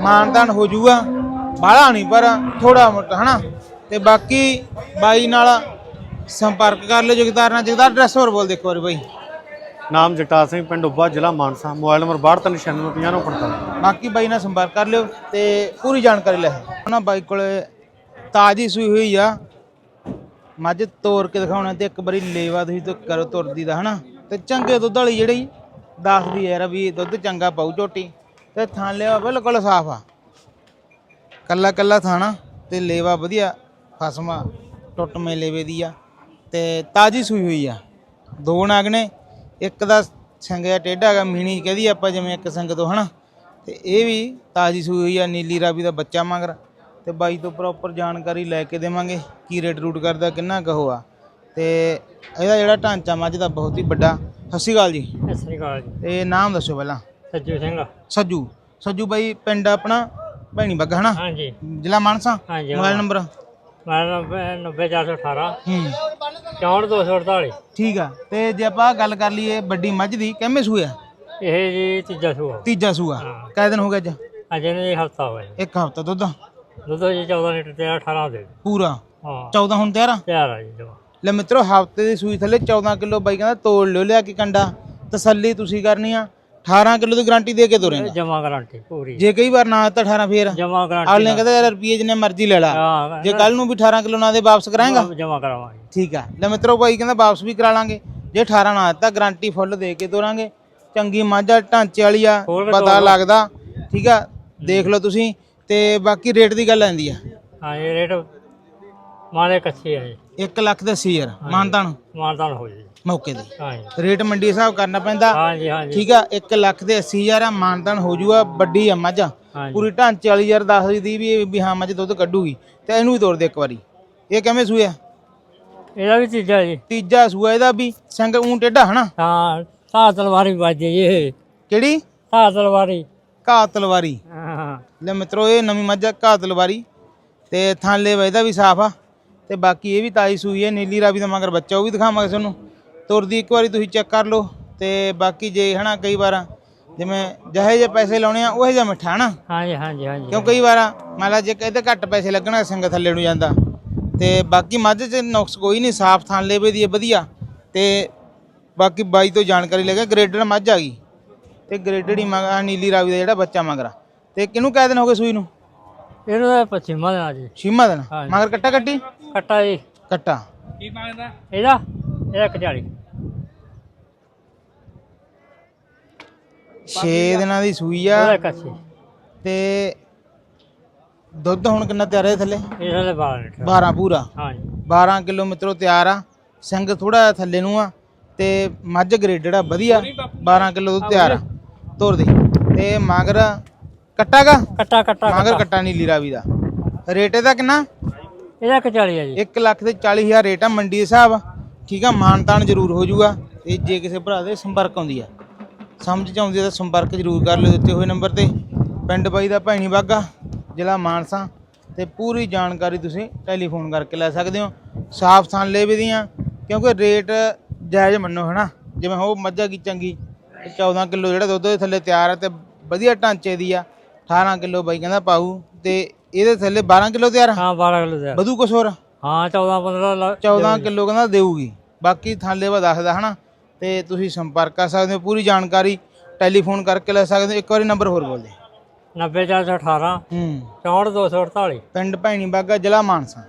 ਮਾਨਦਾਨ ਹੋ ਜਾਊਗਾ ਬਾਹਲਾ ਨਹੀਂ ਪਰ ਥੋੜਾ ਮੋਟਾ ਹਨਾ? ਤੇ ਬਾਕੀ ਬਾਈ ਨਾਲ ਸੰਪਰਕ ਕਰ ਲਿਓ ਜਗਦਾਰ ਨਾਲ। ਜਗਦਾਰ ਐਡਰੈਸ ਹੋਰ ਬੋਲ ਦੇਖੋ ਵਾਰੀ ਬਾਈ। ਨਾਮ ਜਗਤਾਰ ਸਿੰਘ, ਪਿੰਡ ਉੱਬਾ ਜ਼ਿਲ੍ਹਾ ਮਾਨਸਾ। ਮੋਬਾਈਲ ਨੰਬਰ 6296955045 ਬਾਕੀ ਬਾਈ ਨਾਲ ਸੰਪਰਕ ਕਰ ਲਿਓ ਤੇ ਪੂਰੀ ਜਾਣਕਾਰੀ ਲੈ ਉਹਨਾਂ ਬਾਈ ਕੋਲੇ ਤਾਜੀ ਸੂਈ ਹੋਈ ਆ। ਮੱਝ ਤੋਰ ਕੇ ਦਿਖਾਉਣਾ ਤੇ ਇੱਕ ਵਾਰੀ ਲੇਵਾ ਤੁਸੀਂ ਤੋਂ ਕਰੋ ਤੁਰਦੀ ਦਾ, ਹਨਾ? ਤੇ ਚੰਗੇ ਦੁੱਧ ਵਾਲੀ ਜਿਹੜੀ ਦੱਸਦੀ ਯਾਰ ਵੀ ਦੁੱਧ ਚੰਗਾ ਪਾਉ ਝੋਟੀ। ਤੇ ਥਾਂ ਲਿਆ ਬਿਲਕੁਲ ਸਾਫ਼ ਆ। ਕੱਲਾ ਕੱਲਾ ਥਾਣਾ ਤੇ ਲੇਵਾ ਵਧੀਆ ਖਸਮਾ ਟੁੱਟ ਮੇ ਲੇਵੇ ਦੀ ਆ। ਤੇ ਤਾਜੀ ਸੂਈ ਹੋਈ ਆ। ਦੋ ਨਾਗ ਨੇ ਇੱਕ ਦਾ ਸਿੰਘ ਆ ਟੇਢਾ ਹੈਗਾ ਮੀਣੀ ਕਹਦੀ ਆਪਾਂ ਜਿਵੇਂ ਇੱਕ ਸਿੰਘ ਤੋਂ ਹਨਾ? ਤੇ ਇਹ ਵੀ ਤਾਜੀ ਸੂਈ ਹੋਈ ਆ ਨੀਲੀ ਰਾਵੀ ਦਾ ਬੱਚਾ ਮਗਰ। ਤੇ ਬਾਈ ਤੋਂ ਪ੍ਰੋਪਰ ਜਾਣਕਾਰੀ ਲੈ ਕੇ ਦੇਵਾਂਗੇ ਕੀ ਰੇਟ ਰੂਟ ਕਰਦਾ ਕਿੰਨਾ ਕਹੋ ਆ ਤੇ ਇਹਦਾ ਜਿਹੜਾ ਢਾਂਚਾ ਮੱਝ ਦਾ ਬਹੁਤ ਹੀ ਵੱਡਾ। ਸਤਿ ਸ਼੍ਰੀ ਅਕਾਲ ਜੀ। ਸਤਿ ਸ੍ਰੀ ਅਕਾਲ ਜੀ। ਤੇ ਨਾਮ ਦੱਸੋ ਪਹਿਲਾਂ। ਸੱਜੂ ਸਿੰਘ। ਸੱਜੂ। ਸੱਜੂ ਬਾਈ ਪਿੰਡ ਆਪਣਾ ਭੈਣੀ ਬੱਗਾ ਹਨਾ? ਹਾਂਜੀ। ਜ਼ਿਲ੍ਹਾ ਮਾਨਸਾ? ਹਾਂਜੀ ਮੋਬਾਈਲ ਨੰਬਰ? ਮੇਰਾ 90418 ਹੂੰ। 64248 ਠੀਕ ਆ। ਤੇ ਜੇ ਆਪਾਂ ਗੱਲ ਕਰ ਲਈਏ ਵੱਡੀ ਮੱਝ ਦੀ ਕਿੰਮੇ ਸੂਆ ਇਹ ਜੀ ਤੀਜਾ ਸੂਆ। ਤੀਜਾ ਸੂਆ। ਹਾਂ। ਕਾਹ ਦਿਨ ਹੋ ਗਿਆ ਅੱਜ? ਅਜੇ ਨੇ ਹਫਤਾ ਹੋਇਆ ਜੀ। ਇੱਕ ਹਫਤਾ ਦੁੱਧ? ਦੁੱਧ ਜੀ 14 ਲੀਟਰ ਤੇ 18 ਦੇ। ਦਿਓ। ਪੂਰਾ? ਹਾਂ। 14 ਹੁਣ ਤਿਆਰ ਆ? ਤਿਆਰ ਆ ਜੀ ਜਮਾ ਲੈ ਮਿੱਤਰੋ ਹਫ਼ਤੇ ਦੀ ਸੂਈ ਥੱਲੇ 14 ਕਿਲੋ ਬਾਈ ਕਹਿੰਦਾ ਤੋੜ ਲਿਓ ਲਿਆ ਕੇ ਕੰਡਾ। ਤਸੱਲੀ ਤੁਸੀਂ ਕਰਨੀ ਆ। 18 ਕਿਲੋ ਦੀ ਗਾਰੰਟੀ ਦੇ ਕੇ ਤੋਰੇਗਾ ਜਮਾ ਗਾਰੰਟੀ ਪੂਰੀ। ਜੇ ਕਈ ਵਾਰ ਨਾ ਤਾਂ 18 ਫੇਰ? ਜਮਾ ਗਾਰੰਟੀ ਆਲੇ ਕਹਿੰਦਾ ਯਾਰ ਰੁਪਏ ਜਿੰਨੇ ਮਰਜ਼ੀ ਲੈ ਲਾ। ਹਾਂ ਜੇ ਕੱਲ ਨੂੰ ਵੀ 18 ਕਿਲੋ ਨਾ ਦੇ ਵਾਪਸ ਕਰਾਏਗਾ? ਜਮਾ ਕਰਾਵਾਂਗੇ। ਠੀਕ ਆ। ਲੈ ਮਿੱਤਰੋ ਬਾਈ ਕਹਿੰਦਾ ਵਾਪਸ ਵੀ ਕਰਾ ਲਾਂਗੇ। ਜੇ 18 ਨਾ ਦਿੱਤਾ ਗਾਰੰਟੀ ਫੁੱਲ ਦੇ ਕੇ ਤੋਰਾਂਗੇ। ਚੰਗੀ ਮੱਝ ਢਾਂਚੇ ਵਾਲੀ ਆ ਪਤਾ ਲੱਗਦਾ। ਠੀਕ ਆ? ਦੇਖ ਲਓ ਤੁਸੀਂ। ਤੇ ਬਾਕੀ ਰੇਟ ਦੀ ਗੱਲ ਆਂਦੀ ਆ। ਹਾਂ ਇਹ ਰੇਟ ਮਾਲੇ ਕੱਚੇ ਆ ਜੀ। 1 ਲੱਖ ਦੇ 80 ਹਜ਼ਾਰ। ਮਾਨਤਾਨ। ਮਾਨਦਾਨ ਹੋ ਜੀ। ਮੌਕੇ ਦੇ ਹਾਂ ਜੀ ਰੇਟ ਮੰਡੀ ਹਿਸਾਬ ਕਰਨਾ ਪੈਂਦਾ। ਹਾਂ ਜੀ ਹਾਂ ਜੀ ਠੀਕ ਆ 1 ਲੱਖ ਦੇ 80 ਹਜ਼ਾਰ ਆ ਮਾਨਤਾਨ ਹੋ ਜੂਗਾ ਵੱਡੀ ਆ ਮੱਝ। ਪੂਰੀ ਢਾਂਚੇ ਵਾਲੀ ਯਾਰ ਦੀ ਵੀ ਇਹ ਵੀ ਹਾਂ ਮੱਝ ਦੁੱਧ ਕੱਢੂਗੀ ਤੇ ਇਹਨੂੰ ਵੀ ਤੋੜ ਦੇ ਇੱਕ ਵਾਰੀ। ਇਹ ਕਿਵੇਂ ਸੂਆ ਇਹਦਾ ਵੀ ਤੀਜਾ ਜੀ। ਤੀਜਾ ਸੂਆ ਇਹਦਾ ਵੀ ਸੰਗ ਊਂ ਟੇਢਾ ਹਨਾ? ਹਾਂ ਤਾਂ ਤਲਵਾਰੀ ਵੱਜਦੀ ਜੀ ਇਹ। ਕਿਹੜੀ? ਤਾਂ ਤਲਵਾਰੀ। ਘਾਹ ਤਲਵਾਰੀ। ਹਾਂ। ਲੈ ਮਿੱਤਰੋ ਇਹ ਨਵੀਂ ਮੱਝ ਆ ਘਾਹ ਤਲਵਾਰੀ। ਤੇ ਥਾਂਲੇ ਵਜਦਾ ਵੀ ਸਾਫ਼ ਆ। ਤੇ ਬਾਕੀ ਇਹ ਵੀ ਤਾਈ ਸੂਈ ਹੈ ਨੀਲੀ ਰਾਵੀ ਦਾ ਮਗਰ ਬੱਚਾ ਉਹ ਵੀ ਦਿਖਾਵਾਂਗੇ ਤੁਹਾਨੂੰ। ਤੁਰਦੀ ਇੱਕ ਵਾਰੀ ਤੁਸੀਂ ਚੈੱਕ ਕਰ ਲਓ ਤੇ ਬਾਕੀ ਜੇ ਹਨਾ ਕਈ ਵਾਰ ਜਿਵੇਂ ਜਿਹੇ ਜੇ ਪੈਸੇ ਲਾਉਣੇ ਆ ਉਹੇ ਜਿਹਾ ਮਿੱਠਾ ਹਨਾ ਹਾਂ ਜੀ ਹਾਂ ਜੀ ਹਾਂ ਜੀ ਕਿਉਂ ਕਈ ਵਾਰ ਮੰਨ ਲਾ ਜੇ ਕਿਤੇ ਘੱਟ ਪੈਸੇ ਲੱਗਣਾ ਸਿੰਘ ਥੱਲੇ ਨੂੰ ਜਾਂਦਾ। ਤੇ ਬਾਕੀ ਮੱਝ 'ਚ ਨੁਕਸ ਕੋਈ ਨਹੀਂ ਸਾਫ਼ ਥਾਂ ਲੇਵੇ ਦੀ ਹੈ ਵਧੀਆ। ਤੇ ਬਾਕੀ ਬਾਈ ਤੋਂ ਜਾਣਕਾਰੀ ਲੈ ਕੇ ਗ੍ਰੇਡਰ ਮੱਝ ਆ ਗਈ। ਤੇ ਗ੍ਰੇਡਡ ਹੀ ਮਗਰ ਨੀਲੀ ਰਾਵੀ ਦਾ ਜਿਹੜਾ ਬੱਚਾ ਮਗਰਾ ਤੇ ਕਿਹਨੂੰ ਕਹਿ ਦਿਨ ਹੋ ਗਏ ਸੂਈ ਨੂੰ? ਇਹਨੂੰ ਤਾਂ ਪੱਛਮਾ ਦੇਣਾ ਜੀ। ਛੀਮਾ ਦਿਨ ਹਾਂਜੀ। ਮਗਰ ਕੱਟਾ ਕੱਟੀ? ਕੱਟਾ ਜੀ। ਕੱਟਾ। ਇਹਦਾ? ਇਹਦਾ 41 6 ਦਿਨਾਂ ਦੀ ਸੂਈ ਆ। ਉਹਦਾ ਕੱਛੇ ਤੇ ਦੁੱਧ ਹੁਣ ਕਿੰਨਾ ਤਿਆਰ ਹੈ ਥੱਲੇ? ਇਹਦਾ ਦੇ 12 ਲੀਟਰ 12 ਪੂਰਾ? ਹਾਂਜੀ 12 ਕਿਲੋ ਮਿੱਤਰੋ ਤਿਆਰ ਆ। ਸਿੰਘ ਥੋੜਾ ਥੱਲੇ ਨੂੰ ਆ ਤੇ ਮੱਝ ਗ੍ਰੇਡਡ ਆ ਵਧੀਆ। 12 ਕਿਲੋ ਦੁੱਧ ਤਿਆਰ ਆ। ਤੋਰ ਦੇ। ਤੇ ਮਗਰ ਕੱਟਾਗਾ ਕੱਟਾ ਕੱਟਾ ਮਗਰ ਕੱਟਾ ਨੀਲੀ ਰਾਵੀ ਦਾ। ਰੇਟ ਇਹਦਾ ਕਿੰਨਾ? ਇਹਦਾ 41 ਹੈ ਜੀ। 1 ਲੱਖ ਤੇ 40000 ਰੇਟ ਆ ਮੰਡੀ ਦੇ ਹਿਸਾਬ। ਠੀਕ ਆ ਮਾਨਤਾਨ ਜ਼ਰੂਰ ਹੋ ਜਾਊਗਾ ਤੇ ਜੇ ਕਿਸੇ ਭਰਾ ਦੇ ਸੰਪਰਕ ਆਉਂਦੀ ਆ। ਸਮਝ ਚ ਆਉਂਦੀ ਆ ਤਾਂ ਸੰਪਰਕ ਜ਼ਰੂਰ ਕਰ ਲਿਓ ਦਿੱਤੇ ਹੋਏ ਨੰਬਰ ਤੇ। ਪਿੰਡ ਬਾਈ ਦਾ ਭੈਣੀ ਬਾਗਾ ਜ਼ਿਲ੍ਹਾ ਮਾਨਸਾ। ਤੇ ਪੂਰੀ ਜਾਣਕਾਰੀ ਤੁਸੀਂ ਟੈਲੀਫੋਨ ਕਰਕੇ ਲੈ ਸਕਦੇ ਹੋ। ਸਾਫ਼ ਥਾਂ ਲੇਵੇ ਦੀਆਂ ਕਿਉਂਕਿ ਰੇਟ ਜਾਇਜ਼ ਮੰਨੋ ਹਨਾ? ਜਿਵੇਂ ਉਹ ਮੱਝਾ ਕੀ ਚੰਗੀ ਤੇ 14 ਕਿਲੋ ਜਿਹੜਾ ਦੁੱਧ ਦੇ ਥੱਲੇ ਤਿਆਰ ਹੈ ਤੇ ਵਧੀਆ ਢਾਂਚੇ ਦੀ ਆ 18 ਕਿਲੋ ਬਾਈ ਕਹਿੰਦਾ ਪਾਊ ਤੇ ਇਹਦੇ ਥੱਲੇ 12 ਕਿਲੋ ਤਿਆਰ ਹਾਂ 12 ਕਿਲੋ ਦਾ ਵਧੂ ਕੁਛ ਹੋਰ? ਹਾਂ 14 15 14 ਕਿਲੋ ਕਹਿੰਦਾ ਦੇਊਗੀ। ਬਾਕੀ ਥਾਲੇ ਵਾ ਦੱਸਦਾ ਹਨਾ? ਤੇ ਤੁਸੀਂ ਸੰਪਰਕ ਕਰ ਸਕਦੇ ਹੋ ਪੂਰੀ ਜਾਣਕਾਰੀ ਟੈਲੀਫੋਨ ਕਰਕੇ ਲੈ ਸਕਦੇ ਹੋ। ਇੱਕ ਵਾਰੀ ਨੰਬਰ ਹੋਰ ਬੋਲ ਦੇ। 90418 ਹੂੰ। 64248 ਪਿੰਡ ਭੈਣੀ ਬਾਗਾ ਜ਼ਿਲ੍ਹਾ ਮਾਨਸਾ।